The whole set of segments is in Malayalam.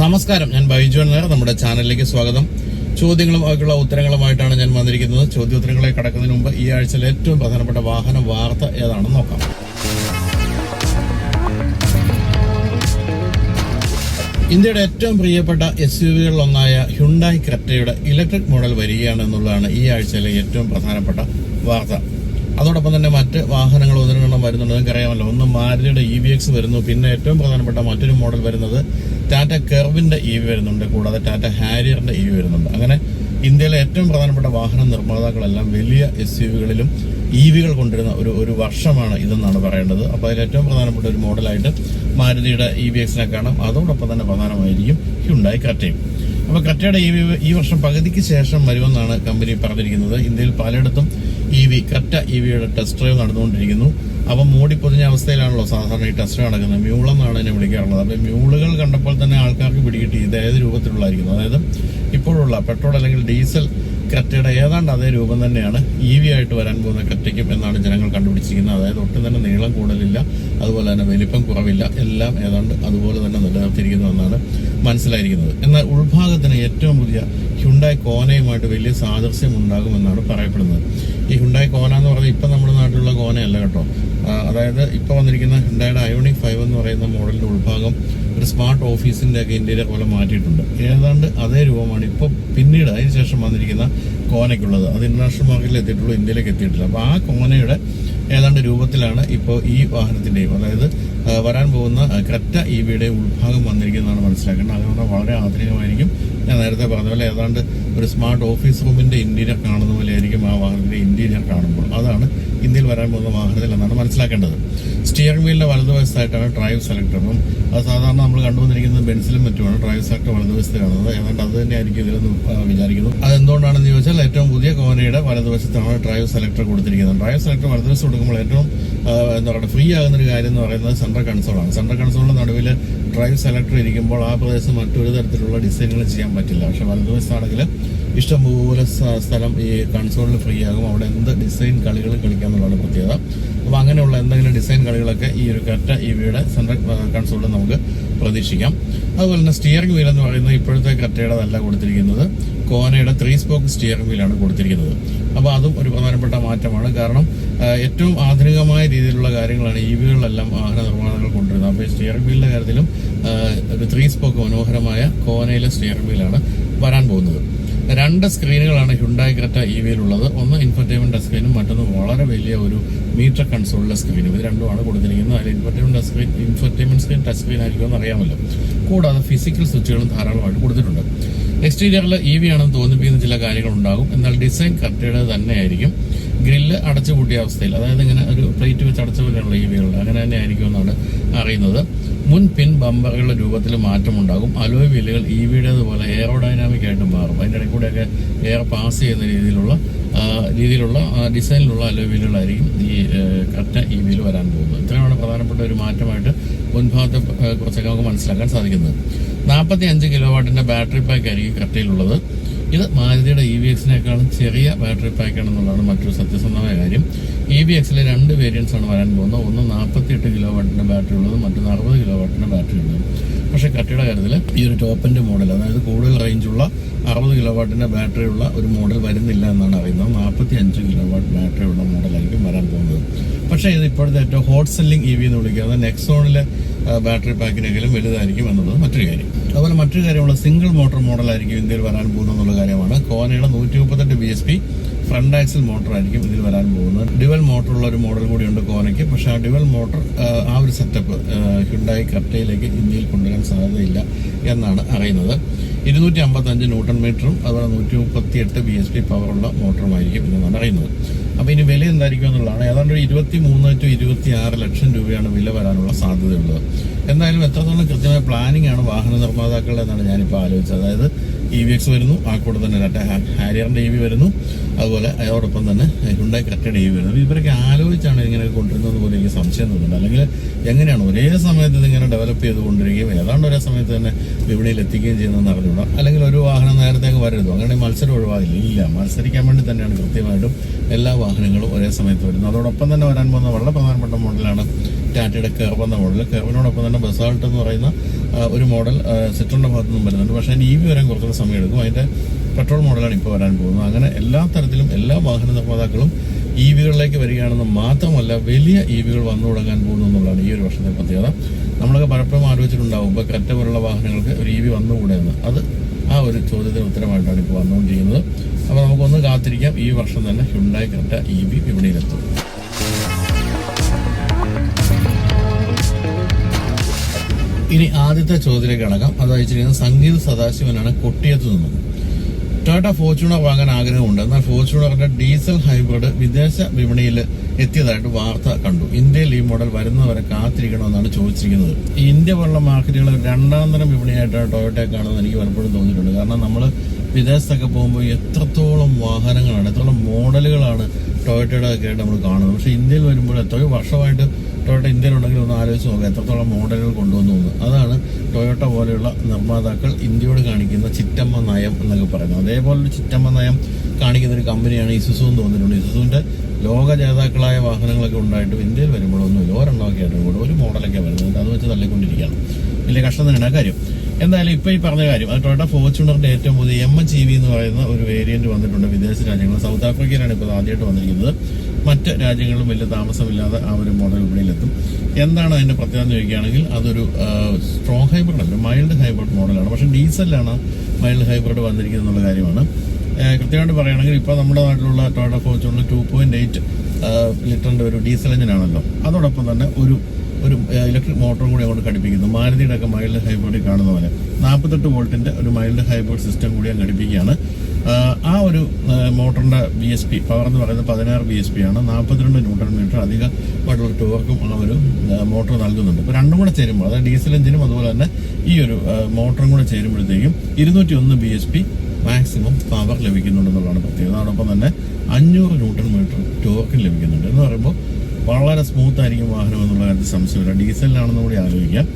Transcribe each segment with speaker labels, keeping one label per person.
Speaker 1: നമസ്കാരം. ഞാൻ ബൈജു നേർ നമ്മുടെ ചാനലിലേക്ക് സ്വാഗതം. ചോദ്യങ്ങളും അവയ്ക്കുള്ള ഉത്തരങ്ങളുമായിട്ടാണ് ഞാൻ വന്നിരിക്കുന്നത്. ചോദ്യോത്തരങ്ങളെ കടക്കുന്നതിന് മുമ്പ് ഈ ആഴ്ചയിലെ ഏറ്റവും പ്രധാനപ്പെട്ട വാഹന വാർത്ത ഏതാണെന്ന് നോക്കാം. ഇന്ത്യയുടെ ഏറ്റവും പ്രിയപ്പെട്ട എസ് യു വികളിലൊന്നായ ഹ്യുണ്ടായി ക്രെപ്റ്റയുടെ ഇലക്ട്രിക് മോഡൽ വരികയാണ് എന്നുള്ളതാണ് ഈ ആഴ്ചയിലെ ഏറ്റവും പ്രധാനപ്പെട്ട വാർത്ത. അതോടൊപ്പം തന്നെ മറ്റ് വാഹനങ്ങൾ ഒന്നിനെണ്ണം വരുന്നുണ്ട് അറിയാമല്ലോ ഒന്ന് മാരുതിയുടെ ഇ വി എക്സ് വരുന്നു. പിന്നെ ഏറ്റവും പ്രധാനപ്പെട്ട മറ്റൊരു മോഡൽ വരുന്നത് ടാറ്റ കെർവിന്റെ ഇ വി വരുന്നുണ്ട് കൂടാതെ ടാറ്റ ഹാരിയറിന്റെ ഇ വി വരുന്നുണ്ട്. അങ്ങനെ ഇന്ത്യയിലെ ഏറ്റവും പ്രധാനപ്പെട്ട വാഹന നിർമ്മാതാക്കളെല്ലാം വലിയ എസ് യു വികളിലും ഇ വികൾ കൊണ്ടുവരുന്ന ഒരു ഒരു വർഷമാണ് ഇതെന്നാണ് പറയേണ്ടത്. അപ്പോൾ അതിൽ ഏറ്റവും പ്രധാനപ്പെട്ട ഒരു മോഡലായിട്ട് മാരുതിയുടെ ഇ വി എക്സിനെ കാണാം. അതോടൊപ്പം തന്നെ പ്രധാനമായിരിക്കും ഹ്യുണ്ടായി കറ്റയും അപ്പോൾ കറ്റയുടെ ഇ വി ഈ വർഷം പകുതിക്ക് ശേഷം വരുമെന്നാണ് കമ്പനി പറഞ്ഞിരിക്കുന്നത്. ഇന്ത്യയിൽ പലയിടത്തും ഇ വി കറ്റ ഇ വിയുടെ ടെസ്റ്റ് ഡ്രൈവ് നടന്നുകൊണ്ടിരിക്കുന്നു. അപ്പം മൂടിപ്പൊതിഞ്ഞ അവസ്ഥയിലാണല്ലോ സാധാരണ ഈ ടെസ്റ്റ് നടക്കുന്നത്. മ്യൂളെന്നാണ് എന്നെ വിളിക്കാറുള്ളത്. അപ്പം മ്യൂളുകൾ കണ്ടപ്പോൾ തന്നെ ആൾക്കാർക്ക് പിടികിട്ടി ഇത് ഏത് രൂപത്തിലുള്ളതായിരിക്കുന്നു അതായത് ഇപ്പോഴുള്ള പെട്രോൾ അല്ലെങ്കിൽ ഡീസൽ ക്രെറ്റയുടെ ഏതാണ്ട് അതേ രൂപം തന്നെയാണ് ഇ വി ആയിട്ട് വരാൻ പോകുന്ന ക്രെറ്റയ്ക്കും എന്നാണ് ജനങ്ങൾ കണ്ടുപിടിച്ചിരിക്കുന്നത്. അതായത് ഒട്ടും തന്നെ നീളം കൂടുതലില്ല അതുപോലെ തന്നെ വലിപ്പം കുറവില്ല എല്ലാം ഏതാണ്ട് അതുപോലെ തന്നെ നിലനിർത്തിയിരിക്കുന്നതെന്നാണ് മനസ്സിലായിരിക്കുന്നത്. എന്നാൽ ഉൾഭാഗത്തിന് ഏറ്റവും പുതിയ ഹ്യുണ്ടായ് കോനയുമായിട്ട് വലിയ സാദൃശ്യം ഉണ്ടാകുമെന്നാണ് പറയപ്പെടുന്നത്. ഈ ഹുണ്ടായി കോന എന്ന് പറഞ്ഞാൽ ഇപ്പം നമ്മുടെ നാട്ടിലുള്ള കോനയല്ല കേട്ടോ. അതായത് ഇപ്പോൾ വന്നിരിക്കുന്ന ഹുണ്ടായുടെ അയോണിക് ഫൈവ് എന്ന് പറയുന്ന മോഡലിന്റെ ഉൾഭാഗം ഒരു സ്മാർട്ട് ഓഫീസിന്റെ ഒക്കെ ഇന്ത്യയിലെ പോലെ മാറ്റിയിട്ടുണ്ട്. ഏതാണ്ട് അതേ രൂപമാണ് ഇപ്പോൾ പിന്നീട് അതിന് ശേഷം വന്നിരിക്കുന്ന കോനയ്ക്കുള്ളത് അത് ഇന്റർനാഷണൽ മാർക്കറ്റിൽ എത്തിയിട്ടുള്ളൂ ഇന്ത്യയിലേക്ക് എത്തിയിട്ടില്ല. അപ്പോൾ ആ കോനയുടെ ഏതാണ്ട് രൂപത്തിലാണ് ഇപ്പോൾ ഈ വാഹനത്തിന്റെയും അതായത് വരാൻ പോകുന്ന ക്രെറ്റ ഇ വിയുടെ ഉൾഭാഗം വന്നിരിക്കുന്നതാണ് മനസ്സിലാക്കേണ്ടത്. അതുകൊണ്ട് വളരെ ആധുനികമായിരിക്കും. ഞാൻ നേരത്തെ പറഞ്ഞ പോലെ ഏതാണ്ട് ഒരു സ്മാർട്ട് ഓഫീസ് റൂമിന്റെ ഇന്റീരിയർ കാണുന്ന പോലെ ആയിരിക്കും ആ വാഹനത്തിന്റെ ഇന്റീരിയർ കാണുമ്പോൾ. അതാണ് ഇന്ത്യയിൽ വരാൻ പോകുന്ന വാഹനത്തിൽ എന്നാണ് മനസ്സിലാക്കേണ്ടത്. സ്റ്റിയറിംഗ് വീലിന്റെ വലതുവശത്തായിട്ടാണ് ഡ്രൈവ് സെലക്ടറും അത് സാധാരണ നമ്മൾ കണ്ടുവന്നിരിക്കുന്നത് ബെൻസിലും മറ്റുമാണ്. ഡ്രൈവ് സെലക്ടർ വലതുവശത്ത് കാണുന്നത്. ഏതാണ്ട് അത് തന്നെ ആയിരിക്കും ഇതിലെന്ന് വിചാരിക്കുന്നു അത് എന്തുകൊണ്ടാണെന്ന് ചോദിച്ചാൽ ഏറ്റവും പുതിയ കോനയുടെ വലതുവശത്താണ് ഡ്രൈവ് സെലക്ടർ കൊടുത്തിരിക്കുന്നത്. ഡ്രൈവ് സെലക്ടർ വലതുവശത്ത് കൊടുക്കുമ്പോൾ ഏറ്റവും എന്താ പറയുക ഫ്രീ ആകുന്ന ഒരു കാര്യം എന്ന് പറയുന്നത് സെൻട്രൽ കൺസോളാണ് സെൻട്രൽ കൺസോളിന്റെ നടുവിൽ ഡ്രൈവ് സെലക്ടർ ഇരിക്കുമ്പോൾ ആ പ്രദേശം മറ്റൊരു തരത്തിലുള്ള ഡിസൈനുകൾ ചെയ്യാൻ പറ്റില്ല. പക്ഷെ വലതുവശത്താണെങ്കിൽ ഇഷ്ടംപോലെ സ്ഥ- സ്ഥലം ഈ കൺസോളിൽ ഫ്രീ ആകും. അവിടെ എന്ത് ഡിസൈൻ കളികൾ കളിക്കാന്നുള്ളതാണ് പ്രത്യേകത. അപ്പോൾ അങ്ങനെയുള്ള എന്തെങ്കിലും ഡിസൈൻ കളികളൊക്കെ ഈ ഒരു കറ്റ ഇ വിയുടെ സെൻട്രൽ കൺസോളിൽ നമുക്ക് പ്രതീക്ഷിക്കാം. അതുപോലെ തന്നെ സ്റ്റിയറിംഗ് വീൽ എന്ന് പറയുന്നത് ഇപ്പോഴത്തെ കറ്റയുടേതല്ല കൊടുത്തിരിക്കുന്നത് കോനയുടെ ത്രീ സ്പോക്ക് സ്റ്റിയറിംഗ് വീലാണ് കൊടുത്തിരിക്കുന്നത്. അപ്പോൾ അതും ഒരു പ്രധാനപ്പെട്ട മാറ്റമാണ്. കാരണം ഏറ്റവും ആധുനികമായ രീതിയിലുള്ള കാര്യങ്ങളാണ് ഇ വികളിലെല്ലാം വാഹന നിർമ്മാണങ്ങൾ കൊണ്ടുവരുന്നത് അപ്പോൾ സ്റ്റിയറിംഗ് വീലിന്റെ കാര്യത്തിലും ഒരു ത്രീ സ്പോക്ക് മനോഹരമായ കോനയിലെ സ്റ്റിയറിംഗ് വീലാണ് വരാൻ പോകുന്നത്. രണ്ട് സ്ക്രീനുകളാണ് ഹ്യുണ്ടായി ക്രെറ്റ ഇ വിയിലുള്ളത് ഒന്ന് ഇൻഫർടൈൻമെന്റ് ടച്ച് സ്ക്രീനും മറ്റൊന്ന് വളരെ വലിയ ഒരു മീറ്റർ കൺസോളിലെ സ്ക്രീനും ഇത് രണ്ടുമാണ് കൊടുത്തിരിക്കുന്നത്. അതിൽ infotainment touch screen infotainment screen touch screen ആയിരിക്കുമെന്ന് അറിയാമല്ലോ. കൂടാതെ ഫിസിക്കൽ സ്വിച്ചുകളും ധാരാളമായിട്ട് കൊടുത്തിട്ടുണ്ട്. എക്സ്റ്റീരിയറിൽ ഇ വി ആണെന്ന് തോന്നിപ്പിക്കുന്ന ചില കാര്യങ്ങൾ ഉണ്ടാകും എന്നാൽ ഡിസൈൻ കർട്ടയുടെ തന്നെ ആയിരിക്കും ഗ്രില്ല് അടച്ചു പൂട്ടിയ അവസ്ഥയിൽ അതായത് ഇങ്ങനെ ഒരു പ്ലേറ്റ് വെച്ച് അടച്ച പോലെയുള്ള ഇ വികളുടെ അങ്ങനെ തന്നെ ആയിരിക്കും എന്നാണ് അറിയുന്നത്. മുൻ പിൻ ബമ്പറുകളുടെ രൂപത്തിൽ മാറ്റമുണ്ടാകും അലോയ് വീലുകൾ ഇ വിയുടേതുപോലെ എയറോഡൈനാമിക് ആയിട്ട് മാറും. അതിന്റെ ഇടയിൽ കൂടെയൊക്കെ എയർ പാസ് ചെയ്യുന്ന രീതിയിലുള്ള രീതിയിലുള്ള ഡിസൈനിലുള്ള അലോയ് വീലുകളായിരിക്കും ഈ കറ്റ ഇ വിയിൽ വരാൻ പോകുന്നത്. ഇത്രയാണ് പ്രധാനപ്പെട്ട ഒരു മാറ്റമായിട്ട് മുൻഭാഗത്തെ കുറച്ചൊക്കെ നമുക്ക് മനസ്സിലാക്കാൻ സാധിക്കുന്നത്. നാൽപ്പത്തി അഞ്ച് കിലോ വാട്ടിന്റെ ബാറ്ററി പാക്ക് ആയിരിക്കും കട്ടയിലുള്ളത്. ഇത് മാരുതിയുടെ ഇ വി എക്സിനേക്കാളും ചെറിയ ബാറ്ററി പാക്ക് ആണെന്നുള്ളതാണ് മറ്റൊരു സത്യസന്ധമായ കാര്യം. ഇ വി എക്സിലെ രണ്ട് വേരിയൻസ് ആണ് വരാൻ പോകുന്നത്. ഒന്ന് നാൽപ്പത്തി എട്ട് കിലോ വാട്ടിന്റെ ബാറ്ററി ഉള്ളത് മറ്റൊന്ന് അറുപത് കിലോ വാട്ടിന്റെ ബാറ്ററി ഉള്ളതും. പക്ഷേ കട്ടിയുടെ കാര്യത്തിൽ ഈ ഒരു ടോപ്പിന്റെ മോഡൽ അതായത് കൂടുതൽ റേഞ്ചുള്ള അറുപത് കിലോ വാട്ടിന്റെ ബാറ്ററി ഉള്ള ഒരു മോഡൽ വരുന്നില്ല എന്നാണ് അറിയുന്നത്. നാൽപ്പത്തി അഞ്ച് കിലോ വാട്ട് ബാറ്ററി ഉള്ള മോഡലായിരിക്കും വരാൻ പോകുന്നത്. പക്ഷേ ഇത് ഇപ്പോഴത്തെ ഏറ്റവും ഹോട്ട് സെല്ലിംഗ് ഇ വി എന്ന് വിളിക്കുന്നത് നെക്സോണിലെ ബാറ്ററി പാക്കിനെങ്കിലും വലുതായിരിക്കും എന്നുള്ളത് മറ്റൊരു കാര്യം. അതുപോലെ മറ്റൊരു കാര്യമുള്ള സിംഗിൾ മോട്ടോർ മോഡലായിരിക്കും ഇന്ത്യയിൽ വരാൻ പോകുന്നത് എന്നുള്ള കാര്യമാണ്. കോനയുടെ നൂറ്റി മുപ്പത്തെട്ട് B S P front axle motor ആയിരിക്കും ഇതിൽ വരാൻ പോകുന്നത്. ഡിവൽ മോട്ടർ ഉള്ള ഒരു മോഡൽ കൂടി ഉണ്ട് കോനയ്ക്ക്. പക്ഷേ ആ ഡിവൽ മോട്ടർ ആ ഒരു സെറ്റപ്പ് ഹ്യുണ്ടായി കർട്ടയിലേക്ക് ഇന്ത്യയിൽ കൊണ്ടുവരാൻ സാധ്യതയില്ല എന്നാണ് അറിയുന്നത്. ഇരുന്നൂറ്റി അമ്പത്തഞ്ച് ന്യൂട്ടൺ മീറ്ററും അതുപോലെ നൂറ്റി മുപ്പത്തി എട്ട് ബി എസ് പി പവറുള്ള മോട്ടറുമായിരിക്കും എന്നാണ് അറിയുന്നത്. അപ്പോൾ ഇനി വില എന്തായിരിക്കും എന്നുള്ളതാണ്. ഏതാണ്ട് ഒരു ഇരുപത്തി മൂന്ന് ടു ഇരുപത്തി ആറ് ലക്ഷം രൂപയാണ് വില വരാനുള്ള സാധ്യതയുള്ളത്. എന്തായാലും എത്രത്തോളം കൃത്യമായ പ്ലാനിംഗ് ആണ് വാഹന നിർമ്മാതാക്കളുടെ എന്നാണ് ഞാനിപ്പോൾ ആലോചിച്ചത്. അതായത് ഇ വി എക്സ് വരുന്നു ആ കൂടെ തന്നെ ടാറ്റ ഹാരിയറിന്റെ ഇ വി വരുന്നു. അതുപോലെ അതോടൊപ്പം തന്നെ ഹുണ്ടായി കറക്റ്റ് ചെയ്യുക വി വരുന്നു ഇവരൊക്കെ ആലോചിച്ചാണ് ഇങ്ങനെ കൊണ്ടുവരുന്നത് പോലെ എനിക്ക് സംശയം തോന്നുന്നുണ്ട്. അല്ലെങ്കിൽ എങ്ങനെയാണ് ഒരേ സമയത്ത് ഇതിങ്ങനെ ഡെവലപ്പ് ചെയ്ത് കൊണ്ടിരിക്കുകയും ഏതാണ്ട് ഒരേ സമയത്ത് തന്നെ വിപണിയിൽ എത്തിക്കുകയും ചെയ്യുന്നതെന്ന് അറിഞ്ഞുകൂടാ? അല്ലെങ്കിൽ ഒരു വാഹനം നേരത്തെ അങ്ങ് വരരുതോ? അങ്ങനെ മത്സരം ഒഴിവാകില്ല. ഇല്ല മത്സരിക്കാൻ വേണ്ടി തന്നെയാണ് കൃത്യമായിട്ടും എല്ലാ വാഹനങ്ങളും ഒരേ സമയത്ത് വരുന്നത്. അതോടൊപ്പം തന്നെ വരാൻ പോകുന്ന വളരെ പ്രധാനപ്പെട്ട മോഡലാണ് ടാറ്റയുടെ കെർവ് എന്ന മോഡൽ. കെർവിനോടൊപ്പം തന്നെ ബസാൾട്ട് എന്ന് പറയുന്ന ഒരു മോഡൽ സിറ്ററിന്റെ ഭാഗത്തു നിന്നും വരുന്നുണ്ട്. പക്ഷേ ഇ വി വരാൻ കുറച്ചുകൂടെ സമയം എടുക്കും അതിന്റെ പെട്രോൾ മോഡലാണ് ഇപ്പോൾ വരാൻ പോകുന്നത്. അങ്ങനെ എല്ലാ തരത്തിലും എല്ലാ വാഹന നിർമ്മാതാക്കളും ഇ വികളിലേക്ക് വരികയാണെന്ന് മാത്രമല്ല വലിയ ഇ വികൾ വന്നു തുടങ്ങാൻ പോകുന്നു എന്നുള്ളതാണ് ഈ ഒരു വർഷത്തെ പ്രത്യേകത. നമ്മളൊക്കെ പലപ്പോഴും ആലോചിച്ചിട്ടുണ്ടാവും ഇപ്പോൾ കറ്റ പോലുള്ള വാഹനങ്ങൾക്ക് ഒരു ഇ വി വന്നുകൂടെ എന്ന്. അത് ആ ഒരു ചോദ്യത്തിന് ഉത്തരമായിട്ടാണ് ഇപ്പോൾ വന്നുകൊണ്ടിരിക്കുന്നത് അപ്പോൾ നമുക്കൊന്ന് കാത്തിരിക്കാം. ഈ വർഷം തന്നെ ഹ്യുണ്ടായി കറ്റ ഇ വി വിപണിയിലെത്തും. ഇനി ആദ്യത്തെ ചോദ്യത്തിലേക്ക് അടക്കാം അത് അയച്ചിരിക്കുന്നത് സംഗീത സദാശിവനാണ് കൊട്ടിയത്ത് നിന്നും. ടൊയോട്ട ഫോർച്യൂണർ വാങ്ങാൻ ആഗ്രഹമുണ്ട്. എന്നാൽ ഫോർച്യൂണറിന്റെ ഡീസൽ ഹൈബ്രിഡ് വിദേശ വിപണിയിൽ എത്തിയതായിട്ട് വാർത്ത കണ്ടു. ഇന്ത്യയിൽ ഈ മോഡൽ വരുന്നവരെ കാത്തിരിക്കണമെന്നാണ് ചോദിച്ചിരിക്കുന്നത്. ഇന്ത്യ പോലുള്ള മാർക്കറ്റുകൾ രണ്ടാം തരം വിപണിയായിട്ടാണ് ടൊയോട്ടയെ കാണുന്നത് എനിക്ക് പലപ്പോഴും തോന്നിയിട്ടുണ്ട്. കാരണം നമ്മൾ വിദേശത്തൊക്കെ പോകുമ്പോൾ എത്രത്തോളം വാഹനങ്ങളാണ് എത്രത്തോളം മോഡലുകളാണ് ടൊയോട്ടയുടെ ഒക്കെ ആയിട്ട് നമ്മൾ കാണുന്നത്. പക്ഷേ ഇന്ത്യയിൽ വരുമ്പോൾ എത്രയോ വർഷമായിട്ട് ടൊയോട്ട ഇന്ത്യയിലുണ്ടെങ്കിൽ ഒന്ന് ആലോചിച്ച് നോക്കുക എത്രത്തോളം മോഡലുകൾ കൊണ്ടുവന്നു അതാണ് ടൊയോട്ട പോലെയുള്ള നിർമ്മാതാക്കൾ ഇന്ത്യയോട് കാണിക്കുന്ന ചിറ്റമ്മ നയം എന്നൊക്കെ പറയുന്നത്. അതേപോലൊരു ചിറ്റമ്മ നയം കാണിക്കുന്ന ഒരു കമ്പനിയാണ് ഇസുസു എന്ന് തോന്നിയിട്ടുണ്ട് ഇസുസുവിന്റെ ലോക ജേതാക്കളായ വാഹനങ്ങളൊക്കെ ഉണ്ടായിട്ടും ഇന്ത്യയിൽ വരുമ്പോഴൊന്നുമില്ല ഒരെണ്ണമൊക്കെ ആയിട്ട് കൂടെ ഒരു മോഡലൊക്കെ വരുന്നത്. അത് വെച്ച് തള്ളിക്കൊണ്ടിരിക്കുകയാണ്. വലിയ കഷ്ടം തന്നെയാണ് കാര്യം. എന്തായാലും ഇപ്പൊ ഈ പറഞ്ഞ കാര്യം അത് ടൊയോട്ട ഫോർച്യൂണറിന്റെ ഏറ്റവും പുതിയ എം എച്ച് ഇ വി എന്ന് പറയുന്ന ഒരു വേരിയന്റ് വന്നിട്ടുണ്ട് വിദേശ രാജ്യങ്ങൾ. സൗത്ത് ആഫ്രിക്കയിലാണ് ഇപ്പോൾ ആദ്യമായിട്ട് വന്നിരിക്കുന്നത്. മറ്റ് രാജ്യങ്ങളിലും വലിയ താമസമില്ലാതെ ആ ഒരു മോഡൽ വിപണിയിലെത്തും എന്താണ് അതിന്റെ പ്രത്യേകത എന്ന് ചോദിക്കുകയാണെങ്കിൽ അതൊരു സ്ട്രോങ് ഹൈബ്രിഡ് അല്ല മൈൽഡ് ഹൈബ്രിഡ് മോഡലാണ് പക്ഷെ ഡീസലാണ് മൈൽഡ് ഹൈബ്രിഡ് വന്നിരിക്കുന്നത് എന്നുള്ള കാര്യമാണ്. കൃത്യമായിട്ട് പറയുകയാണെങ്കിൽ ഇപ്പോൾ നമ്മുടെ നാട്ടിലുള്ള Toyota Fortuner two point eight ലിറ്ററിന്റെ ഒരു ഡീസൽ എഞ്ചിനാണല്ലോ. അതോടൊപ്പം തന്നെ ഒരു ഒരു ഇലക്ട്രിക് മോട്ടറും കൂടി അങ്ങോട്ട് ഘടിപ്പിക്കുന്നു. മാരുതിയുടെ ഒക്കെ മൈൽഡ് ഹൈബ്രിഡ് കാണുന്ന പോലെ നാൽപ്പത്തെട്ട് വോൾട്ടിന്റെ ഒരു മൈൽഡ് ഹൈബ്രിഡ് സിസ്റ്റം കൂടി അങ്ങ് ഘടിപ്പിക്കുകയാണ്. ആ ഒരു മോട്ടറിന്റെ ബി എസ് പി പവർ എന്ന് പറയുന്നത് പതിനാറ് ബി എസ് പി ആണ്. നാൽപ്പത്തിരണ്ട് ന്യൂട്രൺ മീറ്റർ അധികമായിട്ടുള്ള ടോർക്കും ആ ഒരു മോട്ടോർ നൽകുന്നുണ്ട്. ഇപ്പോൾ രണ്ടും കൂടെ ചേരുമ്പോൾ അതായത് ഡീസൽ എഞ്ചിനും അതുപോലെ തന്നെ ഈ ഒരു മോട്ടറും കൂടെ ചേരുമ്പോഴത്തേക്കും ഇരുന്നൂറ്റി ഒന്ന് B S P maximum power ലഭിക്കുന്നുണ്ടെന്നുള്ളതാണ് പ്രത്യേകത. അതോടൊപ്പം തന്നെ അഞ്ഞൂറ് ന്യൂട്രൺ മീറ്റർ ടോർക്കും ലഭിക്കുന്നുണ്ട്. എന്ന് പറയുമ്പോൾ വളരെ സ്മൂത്ത് ആയിരിക്കും വാഹനം എന്നുള്ള കാര്യത്തിൽ സംശയമില്ല ഡീസലിലാണെന്ന് കൂടി ആലോചിക്കാം.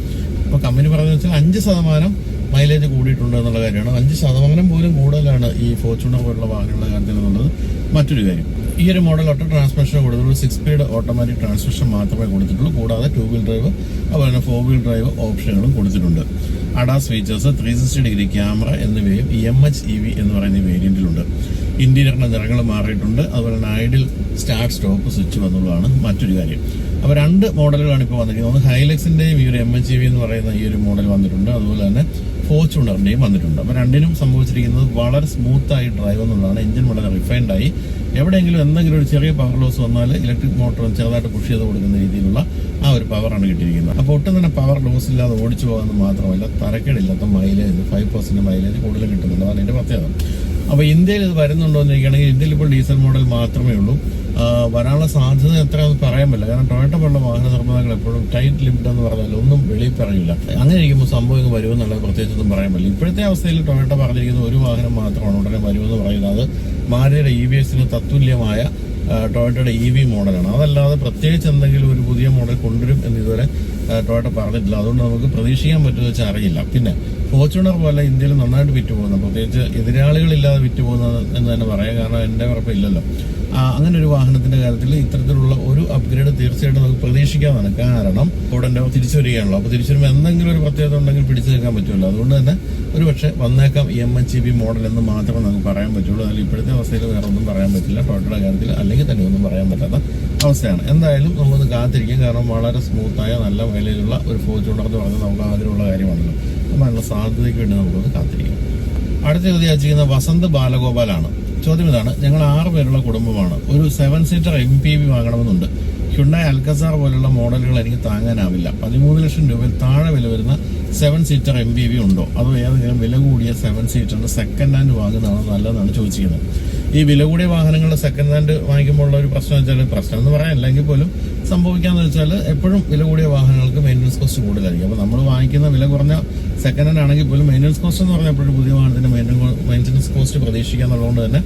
Speaker 1: അപ്പോൾ കമ്പനി പറയുന്നത് വെച്ചാൽ അഞ്ച് ശതമാനം മൈലേജ് കൂടിയിട്ടുണ്ട് എന്നുള്ള കാര്യമാണ്. അഞ്ച് ശതമാനം പോലും കൂടുതലാണ് ഈ ഫോർച്യൂണർ പോലുള്ള വാഹനങ്ങളുടെ കാര്യത്തിൽ എന്നുള്ളത് മറ്റൊരു കാര്യം. ഈ ഒരു മോഡൽ ഒട്ടോ ട്രാൻസ്മിഷൻ കൊടുത്തിട്ടുള്ളൂ. സിക്സ് സ്പീഡ് ഓട്ടോമാറ്റിക് ട്രാൻസ്മിഷൻ മാത്രമേ കൊടുത്തിട്ടുള്ളൂ. കൂടാതെ ടു വീൽ ഡ്രൈവ് അതുപോലെ തന്നെ ഫോർ വീൽ ഡ്രൈവ് ഓപ്ഷനുകളും കൊടുത്തിട്ടുണ്ട്. ADAS features three sixty degree camera എന്നിവയും E M H E V എന്ന് പറയുന്ന വേരിയന്റിലുണ്ട് ഇന്റീരിയറിന്റെ നിറങ്ങൾ മാറിയിട്ടുണ്ട്. അതുപോലെ തന്നെ ഐഡിൽ സ്റ്റാർട്ട് സ്റ്റോപ്പ് സ്വിച്ച് വന്നുള്ളതാണ് മറ്റൊരു കാര്യം. അപ്പോൾ രണ്ട് മോഡലുകളാണ് ഇപ്പോൾ വന്നിരിക്കുന്നത്. ഒന്ന് ഹൈലക്സിന്റെയും ഈ ഒരു എം എച്ച് വി എന്ന് പറയുന്ന ഈ ഒരു മോഡൽ വന്നിട്ടുണ്ട്. അതുപോലെ തന്നെ ഫോർച്യൂണറിന്റെയും വന്നിട്ടുണ്ട്. അപ്പോൾ രണ്ടിനും സംഭവിച്ചിരിക്കുന്നത് വളരെ സ്മൂത്തായി ഡ്രൈവ് എന്നുള്ളതാണ് എഞ്ചിൻ വളരെ റിഫൈൻഡായി എവിടെയെങ്കിലും എന്തെങ്കിലും ഒരു ചെറിയ പവർ ലോസ് വന്നാൽ ഇലക്ട്രിക് മോട്ടോർ ചെറുതായിട്ട് പുഷ് ചെയ്ത് കൊടുക്കുന്ന രീതിയിലുള്ള ആ ഒരു പവറാണ് കിട്ടിയിരിക്കുന്നത്. അപ്പോൾ ഒട്ടും തന്നെ പവർ ലോസ് ഇല്ലാതെ ഓടിച്ചു പോകാമെന്ന് മാത്രമല്ല തരക്കേടില്ലാത്ത മൈലേജ് ഫൈവ് പെർസെന്റ് മൈലേജ് കൂടുതൽ കിട്ടുന്നുണ്ട്. അതാണ് എന്റെ പ്രത്യേകത. അപ്പോൾ ഇന്ത്യയിൽ ഇത് വരുന്നുണ്ടോ എന്ന് ചോദിക്കുകയാണെങ്കിൽ ഇന്ത്യയിൽ ഇപ്പോൾ ഡീസൽ മോഡൽ മാത്രമേ ഉള്ളൂ. വരാനുള്ള സാധ്യത എത്ര എന്ന് പറയാൻ പറ്റില്ല. കാരണം ടൊയോട്ട പോലുള്ള വാഹന നിർമ്മാതാക്കൾ എപ്പോഴും ടൈറ്റ് ലിമിറ്റ് എന്ന് പറഞ്ഞാൽ ഒന്നും വെളിയിൽ പറയില്ല അങ്ങനെ ഇരിക്കുമ്പോൾ സംഭവം ഇങ്ങ് വരുമെന്നുള്ളത് പ്രത്യേകിച്ചൊന്നും പറയാൻ പറ്റില്ല. ഇപ്പോഴത്തെ അവസ്ഥയിൽ ടൊയോട്ട പറഞ്ഞിരിക്കുന്ന ഒരു വാഹനം മാത്രമാണ് ഉടനെ വരുമെന്ന് പറയുന്നത്. അത് മാരുതിയുടെ ഇ വി എസിന് തത്തുല്യമായ ടൊയോട്ടയുടെ ഇ വി മോഡലാണ്. അതല്ലാതെ പ്രത്യേകിച്ച് എന്തെങ്കിലും ഒരു പുതിയ മോഡൽ കൊണ്ടുവരും എന്ന് ഇതുവരെ ടൊയോട്ട പറഞ്ഞിട്ടില്ല. അതുകൊണ്ട് നമുക്ക് പ്രതീക്ഷിക്കാൻ പറ്റുമെന്ന് വെച്ചാൽ അറിയില്ല. പിന്നെ ഫോർച്യൂണർ പോലെ ഇന്ത്യയിൽ നന്നായിട്ട് വിറ്റ് പോകുന്നത് പ്രത്യേകിച്ച് എതിരാളികളില്ലാതെ വിറ്റ് പോകുന്നത് എന്ന് തന്നെ പറയാം കാരണം എന്റെ ഉറപ്പില്ലല്ലോ. അങ്ങനെ ഒരു വാഹനത്തിന്റെ കാര്യത്തിൽ ഇത്തരത്തിലുള്ള ഒരു അപ്ഗ്രേഡ് തീർച്ചയായിട്ടും നമുക്ക് പ്രതീക്ഷിക്കാവുന്നതാണ്. കാരണം ഉടനെ തിരിച്ചു വരികയാണല്ലോ. അപ്പോൾ തിരിച്ചു വരുമ്പോൾ എന്തെങ്കിലും ഒരു പ്രത്യേകത ഉണ്ടെങ്കിൽ പിടിച്ചു നിൽക്കാൻ പറ്റുമല്ലോ. അതുകൊണ്ട് തന്നെ ഒരു പക്ഷേ വന്നേക്കാം എം എച്ച് ബി മോഡൽ എന്ന് മാത്രമേ നമുക്ക് പറയാൻ പറ്റുള്ളൂ. അതിൽ ഇപ്പോഴത്തെ അവസ്ഥയിൽ വേറെ ഒന്നും പറയാൻ പറ്റില്ല. ടോട്ടയുടെ കാര്യത്തിൽ അല്ലെങ്കിൽ തന്നെ ഒന്നും പറയാൻ പറ്റാത്ത അവസ്ഥയാണ്. എന്തായാലും നമുക്കൊന്ന് കാത്തിരിക്കും. കാരണം വളരെ സ്മൂത്തായ നല്ല മൈലേജുള്ള ഒരു ഫോർച്യൂണർ എന്ന് പറഞ്ഞാൽ നമുക്ക് ആഗ്രഹമുള്ള കാര്യമാണല്ലോ. അപ്പം അതിനുള്ള സാധ്യതയ്ക്ക് വേണ്ടി നമുക്കൊന്ന് കാത്തിരിക്കാം. അടുത്ത ചോദ്യം വസന്ത് ബാലഗോപാലാണ്. ചോദ്യം ഇതാണ്. ഞങ്ങൾ ആറ് പേരുള്ള കുടുംബമാണ്. ഒരു seven seater M P V വാങ്ങണമെന്നുണ്ട്. Hyundai Alcazar പോലുള്ള മോഡലുകൾ എനിക്ക് താങ്ങാനാവില്ല. പതിമൂന്ന് ലക്ഷം രൂപയിൽ താഴെ വില വരുന്ന seven seater M P V ഉണ്ടോ? അതോ ഏതെങ്കിലും വില കൂടിയ സെവൻ സീറ്ററിന് സെക്കൻഡ് ഹാൻഡ് വാങ്ങുന്നതാണോ നല്ലതെന്നാണ് ചോദിച്ചിരിക്കുന്നത്. ഈ വില കൂടിയ വാഹനങ്ങളുടെ സെക്കൻഡ് ഹാൻഡ് വാങ്ങിക്കുമ്പോൾ ഉള്ള ഒരു പ്രശ്നം വെച്ചാൽ പ്രശ്നം എന്ന് പറയാൻ അല്ലെങ്കിൽ പോലും സംഭവിക്കാന്ന് വെച്ചാൽ എപ്പോഴും വില കൂടിയ വാഹനങ്ങൾക്ക് മെയിന്റനൻസ് കോസ്റ്റ് കൂടുതലായിരിക്കും. അപ്പോൾ നമ്മൾ വാങ്ങിക്കുന്ന വില കുറഞ്ഞ സെക്കൻഡ് ഹാൻഡ് ആണെങ്കിൽ പോലും മെയിന്റനൻസ് കോസ്റ്റ് എന്ന് പറഞ്ഞാൽ എപ്പോഴും പുതിയ വാഹനത്തിന്റെ മെയിന്റനൻസ് കോസ്റ്റ് പ്രതീക്ഷിക്കുക എന്നുള്ളതുകൊണ്ട് തന്നെ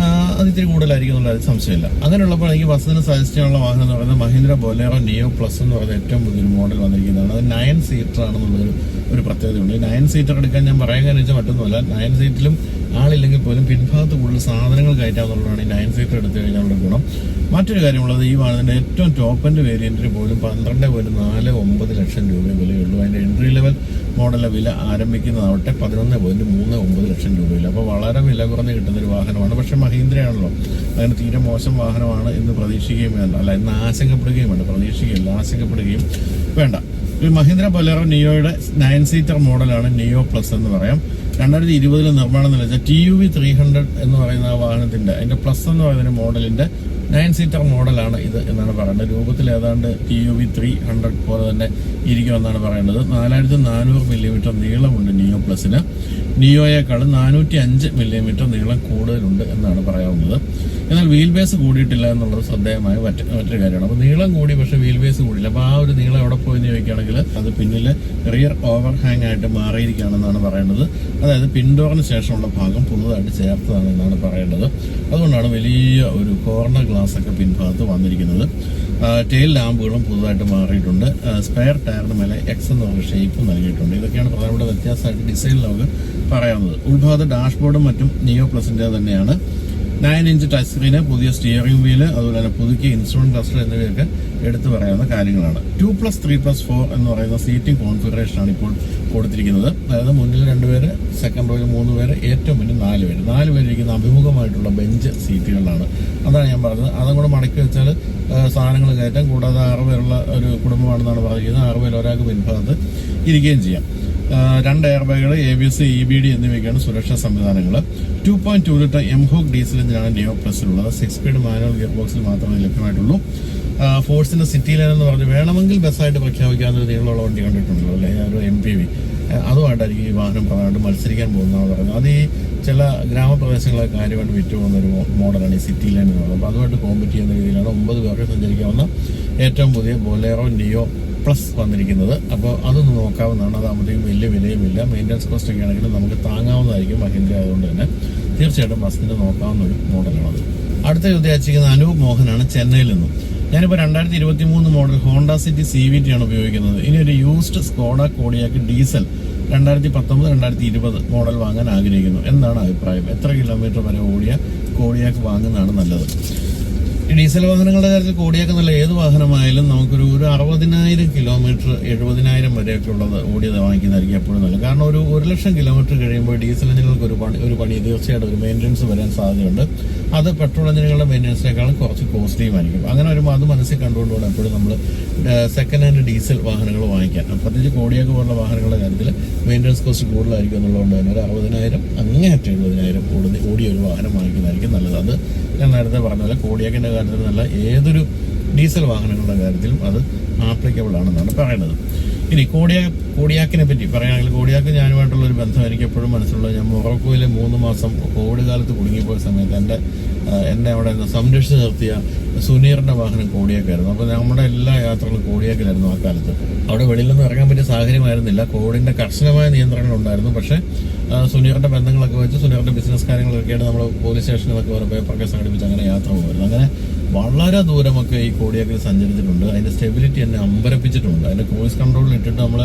Speaker 1: അത് ഇത്തിരി കൂടുതലായിരിക്കും എന്നുള്ള സംശയമില്ല. അങ്ങനെയുള്ളപ്പോൾ എനിക്ക് ബസ്സിന് സജസ്റ്റ് ചെയ്യാനുള്ള വാഹനം എന്ന് പറയുന്നത് മഹീന്ദ്ര ബൊലേറോ നിയോ പ്ലസ് എന്ന് പറയുന്ന ഏറ്റവും പുതിയൊരു മോഡൽ വന്നിരിക്കുന്നതാണ്. അത് നയൻ സീറ്റർ ആണെന്നുള്ളൊരു ഒരു പ്രത്യേകതയുണ്ട്. നയൻ സീറ്റർ എടുക്കാൻ ഞാൻ പറയാൻ കാരണം മറ്റൊന്നുമല്ല. നയൻ സീറ്റിലും ആളില്ലെങ്കിൽ പോലും പിൻഭാഗത്ത് കൂടുതൽ സാധനങ്ങൾ കയറ്റാമെന്നുള്ളതാണ് ഈ നയൻ സീറ്റർ എടുത്തു കഴിഞ്ഞാലുള്ള ഗുണം. മറ്റൊരു കാര്യമുള്ളത് ഈ വാഹനത്തിന്റെ ഏറ്റവും ടോപ്പ് എൻഡ് വേരിയന്റിന് പോലും പന്ത്രണ്ട് പോയിന്റ് നാല് ഒമ്പത് ലക്ഷം രൂപ വിലയുള്ളൂ. അതിന്റെ എൻട്രി ലെവൽ മോഡലിലെ വില ആരംഭിക്കുന്നതാവട്ടെ പതിനൊന്ന് പോയിന്റ് മൂന്ന് ഒമ്പത് ലക്ഷം രൂപയിൽ അപ്പോൾ വളരെ വില കുറഞ്ഞ് കിട്ടുന്ന ഒരു വാഹനമാണ്. പക്ഷേ മഹീന്ദ്രയാണല്ലോ. അതിന് തീരെ മോശം വാഹനമാണ് എന്ന് പ്രതീക്ഷിക്കുകയും വേണ്ട. അല്ല എന്ന് ആശങ്കപ്പെടുകയും വേണ്ട. പ്രതീക്ഷിക്കുകയല്ല ആശങ്കപ്പെടുകയും വേണ്ട. ഒരു മഹീന്ദ്ര ബൊലേറോ നിയോയുടെ നയൻ സീറ്റർ മോഡലാണ് നിയോ പ്ലസ് എന്ന് പറയാം. രണ്ടായിരത്തി ഇരുപതിൽ നിർമ്മാണം നിലച്ച T U V three hundred എന്ന് പറയുന്ന ആ വാഹനത്തിന്റെ അതിന്റെ പ്ലസ് എന്ന് പറയുന്ന മോഡലിന്റെ നയൻ സീറ്റർ മോഡലാണ് ഇത് എന്നാണ് പറയുന്നത്. രൂപത്തിൽ ഏതാണ്ട് T U V three hundred പോലെ തന്നെ ഇരിക്കുമെന്നാണ് പറയുന്നത്. നാലായിരത്തി നാനൂറ് മില്ലിമീറ്റർ നീളമുണ്ട് നിയോ പ്ലസിന് നിയോയേക്കാൾ നാനൂറ്റി അഞ്ച് മില്ലിമീറ്റർ നീളം കൂടുതലുണ്ട് എന്നാണ് പറയാവുന്നത്. എന്നാൽ വീൽ ബേസ് കൂടിയിട്ടില്ല എന്നുള്ളത് ശ്രദ്ധേയമായ മറ്റ് മറ്റൊരു കാര്യമാണ്. അപ്പോൾ നീളം കൂടി പക്ഷെ വീൽ ബേസ് കൂടിയില്ല. അപ്പോൾ ആ ഒരു നീളം എവിടെ പോയി ചോദിക്കുകയാണെങ്കിൽ അത് പിന്നിൽ റിയർ ഓവർ ഹാങ് ആയിട്ട് മാറിയിരിക്കുകയാണെന്നാണ് പറയേണ്ടത് അതായത് പിൻഡോറിന് ശേഷമുള്ള ഭാഗം പുതുതായിട്ട് ചേർത്തതാണ് എന്നാണ് പറയേണ്ടത് അതുകൊണ്ടാണ് വലിയ ഒരു കോർണർ ഗ്ലാസ് ഒക്കെ പിൻഭാഗത്ത് വന്നിരിക്കുന്നത്. ടെയിൽ ലാമ്പുകളും പുതുതായിട്ട് മാറിയിട്ടുണ്ട്. സ്പെയർ ടയറിന് മേലെ എക്സ് എന്ന് പറഞ്ഞ ഷേപ്പ് നൽകിയിട്ടുണ്ട്. ഇതൊക്കെയാണ് പ്രധാനപ്പെട്ട വ്യത്യാസമായിട്ട് ഡിസൈനിൽ നമുക്ക് പറയാവുന്നത്. ഉൾഭാഗത്ത് ഡാഷ്ബോർഡും മറ്റും നിയോ പ്ലസിന്റെ തന്നെയാണ്. നയൻ ഇഞ്ച് ടച്ച് സ്ക്രീന് പുതിയ സ്റ്റിയറിംഗ് വീൽ അതുപോലെ തന്നെ പുതുക്കിയ ഇൻസ്ട്രുമെന്റ് ക്ലസ്റ്റർ എന്നിവയൊക്കെ എടുത്തു പറയാവുന്ന കാര്യങ്ങളാണ്. Two plus three plus four എന്ന് പറയുന്ന സീറ്റിംഗ് കോൺഫിഗറേഷൻ ആണ് ഇപ്പോൾ കൊടുത്തിരിക്കുന്നത്. അതായത് മുന്നിൽ രണ്ടുപേര് സെക്കൻഡ് റോയിൽ മൂന്ന് പേര് ഏറ്റവും മുന്നിൽ നാല് പേര്. നാല് പേര് ഇരിക്കുന്ന അഭിമുഖമായിട്ടുള്ള ബെഞ്ച് സീറ്റുകളിലാണ് അതാണ് ഞാൻ പറഞ്ഞത്. അതും കൂടെ മടക്കി വെച്ചാൽ സാധനങ്ങൾ കയറ്റാം കൂടാതെ ആറ് പേരുള്ള ഒരു കുടുംബമാണെന്നാണ് പറയുന്നത്. ആറ് പേര് ഒരാൾക്ക് പിൻഭാഗത്ത് ഇരിക്കുകയും ചെയ്യാം. രണ്ട് എയർ ബാഗുകൾ A B S E B D എന്നിവയ്ക്കാണ് സുരക്ഷാ സംവിധാനങ്ങൾ. Two point two litre M Hawk diesel എഞ്ചിനാണ് നിയോ പ്ലസിലുള്ളത് സിക്സ് സ്പീഡ് മാനുവൽ ഗിയർ ബോക്സിൽ മാത്രമേ ലഭ്യമായിട്ടുള്ളൂ. ഫോഴ്സിന്റെ സിറ്റി ലൈൻ എന്ന് പറഞ്ഞ് വേണമെങ്കിൽ ബസ്സായിട്ട് പ്രഖ്യാപിക്കാവുന്ന രീതിയിലുള്ള വണ്ടി കണ്ടിട്ടുണ്ടല്ലോ അല്ലെ? ഒരു എം പി വി അതുമായിട്ടായിരിക്കും ഈ വാഹനം പ്രധാനമായിട്ട് മത്സരിക്കാൻ പോകുന്നതാണ് പറയുന്നത്. അത് ഈ ചില ഗ്രാമപ്രദേശങ്ങളെ കാര്യമായിട്ട് വിറ്റുപോകുന്ന ഒരു മോഡലാണ് ഈ സിറ്റി ലൈൻ എന്ന് പറയുന്നത് അപ്പോൾ അതുമായിട്ട് കോമ്പറ്റ് ചെയ്യുന്ന രീതിയിലാണ് ഒമ്പത് പേർക്ക് സഞ്ചരിക്കാവുന്ന ഏറ്റവും പുതിയ ബൊലേറോ നിയോ പ്ലസ് വന്നിരിക്കുന്നത്. അപ്പോൾ അതൊന്ന് നോക്കാവുന്നതാണ്. അതാകുമ്പോഴത്തേക്കും വലിയ വിലയുമില്ല. മെയിന്റനൻസ് കോസ്റ്റ് ഒക്കെ ആണെങ്കിലും നമുക്ക് താങ്ങാവുന്നതായിരിക്കും മഹീന്ദ്ര ആയതുകൊണ്ട് തന്നെ. തീർച്ചയായിട്ടും ബസ്സിന് നോക്കാവുന്ന ഒരു മോഡലാണത് അടുത്ത ചോദ്യം അനൂപ് മോഹനാണ് ചെന്നൈയിൽ നിന്നും. ഞാനിപ്പോൾ രണ്ടായിരത്തി ഇരുപത്തി മൂന്ന് model Honda City C V T ആണ് ഉപയോഗിക്കുന്നത്. ഇനി ഒരു യൂസ്ഡ് സ്കോഡ കോടിയാക്ക് ഡീസൽ രണ്ടായിരത്തി പത്തൊമ്പത് രണ്ടായിരത്തി ഇരുപത് മോഡൽ വാങ്ങാൻ ആഗ്രഹിക്കുന്നു. എന്താണ് അഭിപ്രായം? എത്ര കിലോമീറ്റർ വരെ ഓടിയ കോടിയാക്ക് വാങ്ങുന്നതാണ് നല്ലത്? ഡീസൽ വാഹനങ്ങളുടെ കാര്യത്തിൽ കോടിയാക്ക് ഏത് വാഹനമായാലും നമുക്കൊരു ഒരു അറുപതിനായിരം കിലോമീറ്റർ എഴുപതിനായിരം വരെയൊക്കെ ഉള്ളത് ഓടിയത് വാങ്ങിക്കുന്നതായിരിക്കും എപ്പോഴും നല്ലത്. കാരണം ഒരു ഒരു ലക്ഷം കിലോമീറ്റർ കഴിയുമ്പോൾ ഡീസൽ എഞ്ചിനുകൾക്ക് ഒരു പണി ഒരു പണി തീർച്ചയായിട്ടും ഒരു മെയിന്റനൻസ് വരാൻ സാധ്യതയുണ്ട്. അത് പെട്രോൾ എഞ്ചിനുകളുടെ മെയിന്റനൻസിനേക്കാളും കുറച്ച് കോസ്റ്റ്ലിയും ആയിരിക്കും. അങ്ങനെ വരുമ്പോൾ അത് മനസ്സിൽ കണ്ടുകൊണ്ടുകൂടെ എപ്പോഴും നമ്മൾ സെക്കൻഡ് ഹാൻഡ് ഡീസൽ വാഹനങ്ങൾ വാങ്ങിക്കാം പ്രത്യേകിച്ച് കോടിയാക്ക് പോലുള്ള വാഹനങ്ങളുടെ കാര്യത്തിൽ മെയിന്റനൻസ് കോസ്റ്റ് കൂടുതലായിരിക്കും എന്നുള്ളതുകൊണ്ട് തന്നെ ഒരു അറുപതിനായിരം അങ്ങേയറ്റം എഴുപതിനായിരം ഓടുന്ന ഓടിയ ഒരു വാഹനം വാങ്ങിക്കുന്നതായിരിക്കും നല്ലത്. അത് ഞാൻ നേരത്തെ പറഞ്ഞ പോലെ കാര്യത്തിൽ നല്ല ഏതൊരു ഡീസൽ വാഹനങ്ങളുടെ കാര്യത്തിലും അത് ആപ്ലിക്കബിൾ ആണെന്നാണ് പറയുന്നത്. ഇനി കോടിയാ കോടിയാക്കിനെ പറ്റി പറയുകയാണെങ്കിൽ കോടിയാക്ക് ഞാനുമായിട്ടുള്ള ഒരു ബന്ധം എനിക്ക് എപ്പോഴും മനസ്സിലുള്ളത് ഞാൻ മൊറോക്കോയിൽ മൂന്ന് മാസം കോവിഡ് കാലത്ത് കുടുങ്ങിപ്പോയ സമയത്ത് എന്റെ എന്നെ അവിടെ സംരക്ഷിച്ച് നിർത്തിയ സുനീറിന്റെ വാഹനം കോടിയാക്കായിരുന്നു. അപ്പോൾ നമ്മുടെ എല്ലാ യാത്രകളും കോടിയാക്കിലായിരുന്നു ആ കാലത്ത്. അവിടെ വെളിയിലൊന്നും ഇറങ്ങാൻ പറ്റിയ സാഹചര്യമായിരുന്നില്ല. കോവിഡിന്റെ കർശനമായ നിയന്ത്രണങ്ങൾ ഉണ്ടായിരുന്നു പക്ഷേ സുനീറിന്റെ ബന്ധങ്ങളൊക്കെ വെച്ച് സുനീറിന്റെ ബിസിനസ് കാര്യങ്ങളൊക്കെയാണ് നമ്മൾ പോലീസ് സ്റ്റേഷനിലൊക്കെ ഓരോ പേപ്പറൊക്കെ സംഘടിപ്പിച്ച് അങ്ങനെ യാത്ര പോകുമായിരുന്നു. അങ്ങനെ വളരെ ദൂരമൊക്കെ ഈ കോടിയൊക്കെ സഞ്ചരിച്ചിട്ടുണ്ട്. അതിന്റെ സ്റ്റെബിലിറ്റി എന്നെ അമ്പരപ്പിച്ചിട്ടുണ്ട്. അതിന്റെ ക്രൂയിസ് കൺട്രോളിൽ ഇട്ടിട്ട് നമ്മൾ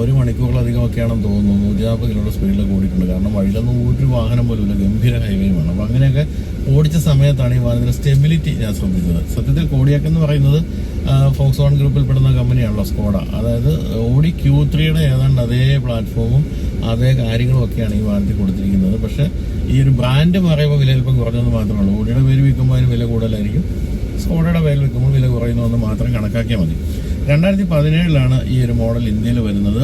Speaker 1: ഒരു മണിക്കൂറിലധികം ഒക്കെയാണെന്ന് തോന്നുന്നു. നൂറ്റി നാൽപ്പത് കിലോമീറ്റർ സ്പീഡിൽ ഓടിയിട്ടുണ്ട് കാരണം വഴിയിലൊന്നും ഒരു വാഹനം പോലും ഇല്ല. ഗംഭീര ഹൈവേയുമാണ് അപ്പോൾ അങ്ങനെയൊക്കെ ഓടിച്ച സമയത്താണ് ഈ വാഹനത്തിന്റെ സ്റ്റെബിലിറ്റി ഞാൻ ശ്രദ്ധിച്ചത്. സത്യത്തിൽ കോടിയാക്ക് എന്ന് പറയുന്നത് ഫോക്സ് വൺ ഗ്രൂപ്പിൽപ്പെടുന്ന കമ്പനിയാണല്ലോ സ്കോഡ അതായത് ഓടി ക്യൂ ത്രീയുടെ ഏതാണ്ട് അതേ പ്ലാറ്റ്ഫോമും അതേ കാര്യങ്ങളും ഒക്കെയാണ് ഈ വാഹനത്തിൽ കൊടുത്തിരിക്കുന്നത്. പക്ഷേ ഈ ഒരു ബ്രാൻഡ് പറയുമ്പോൾ വില അല്പം കുറഞ്ഞെന്ന് മാത്രമേ ഉള്ളൂ ഓടിയുടെ പേര് വിൽക്കുമ്പോൾ അതിന് വില കൂടുതലായിരിക്കും. സ്കോഡയുടെ പേര് വിൽക്കുമ്പോൾ വില കുറയുന്നു എന്ന് മാത്രം കണക്കാക്കിയാൽ മതി. രണ്ടായിരത്തി പതിനേഴിലാണ് ഈ ഒരു മോഡൽ ഇന്ത്യയിൽ വരുന്നത്.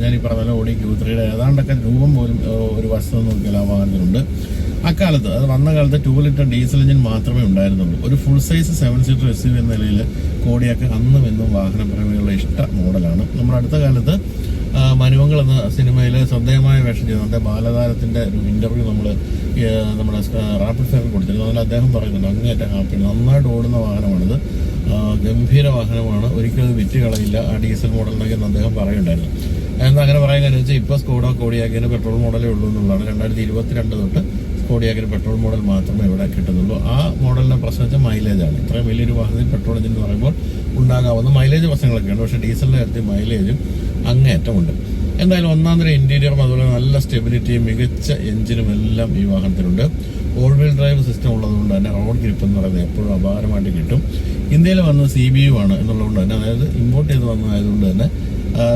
Speaker 1: ഞാൻ ഈ പറഞ്ഞ ഓടി ക്യൂ ത്രീയുടെ ഏതാണ്ടൊക്കെ രൂപം പോലും ഒരു വസ്തു നോക്കിയാൽ ആ വാഹനത്തിലുണ്ട്. അക്കാലത്ത് അത് വന്ന കാലത്ത് ടു ലിറ്റർ ഡീസൽ എഞ്ചിൻ മാത്രമേ ഉണ്ടായിരുന്നുള്ളൂ. ഒരു full size seven seater S എന്ന നിലയിൽ കോടിയൊക്കെ അന്നും എന്നും വാഹന പ്രേമികളുടെ ഇഷ്ട മോഡലാണ്. നമ്മൾ അടുത്ത കാലത്ത് മനുവങ്ങൾ എന്ന സിനിമയിൽ ശ്രദ്ധേയമായ വേഷം ചെയ്തു അദ്ദേഹം ബാലതാരത്തിന്റെ ഒരു ഇന്റർവ്യൂ നമ്മൾ നമ്മുടെ റാപ്പിഡ് ഫയറിൽ കൊടുത്തിരുന്നു. അതിൽ അദ്ദേഹം പറയുന്നുണ്ട് അങ്ങേറ്റം ഹാപ്പി നന്നായിട്ട് ഓടുന്ന വാഹനമാണിത്. ഗംഭീര വാഹനമാണ് ഒരിക്കലും വിറ്റ് കളയില്ല ആ ഡീസൽ മോഡലിനൊക്കെ എന്ന് അദ്ദേഹം പറയുണ്ടായിരുന്നു എന്നാൽ അങ്ങനെ പറയാൻ കാര്യം വെച്ചാൽ ഇപ്പോൾ സ്കോഡ കോടിയാക്കിന് പെട്രോൾ മോഡലേ ഉള്ളൂ എന്നുള്ളതാണ്. രണ്ടായിരത്തി ഇരുപത്തിരണ്ട് തൊട്ട് കോടിയാക്കിന് പെട്രോൾ മോഡൽ മാത്രമേ ഇവിടെ കിട്ടുന്നുള്ളൂ. ആ മോഡലിനെ പ്രശ്നം വെച്ചാൽ മൈലേജ് ആണ്. ഇത്രയും വലിയൊരു വാഹനത്തിൽ പെട്രോൾ എഞ്ചിൻ എന്ന് പറയുമ്പോൾ ഉണ്ടാകാവുന്ന മൈലേജ് പ്രശ്നങ്ങളൊക്കെയാണ് പക്ഷേ ഡീസലിന്റെ കാര്യത്തിൽ മൈലേജും അങ്ങേറ്റമുണ്ട് എന്തായാലും ഒന്നാം തരം ഇന്റീരിയറും അതുപോലെ നല്ല സ്റ്റെബിലിറ്റിയും മികച്ച എഞ്ചിനും എല്ലാം ഈ വാഹനത്തിലുണ്ട്. ഓൾ വീൽ ഡ്രൈവ് സിസ്റ്റം ഉള്ളതുകൊണ്ട് തന്നെ റോഡ് ഗ്രിപ്പ് എന്ന് പറയുന്നത് എപ്പോഴും അപാരമായിട്ട് കിട്ടും. ഇന്ത്യയിൽ വന്നത് സി ബി യു ആണ് എന്നുള്ളതുകൊണ്ട് തന്നെ അതായത് ഇമ്പോർട്ട് ചെയ്ത് വന്നതായതുകൊണ്ട് തന്നെ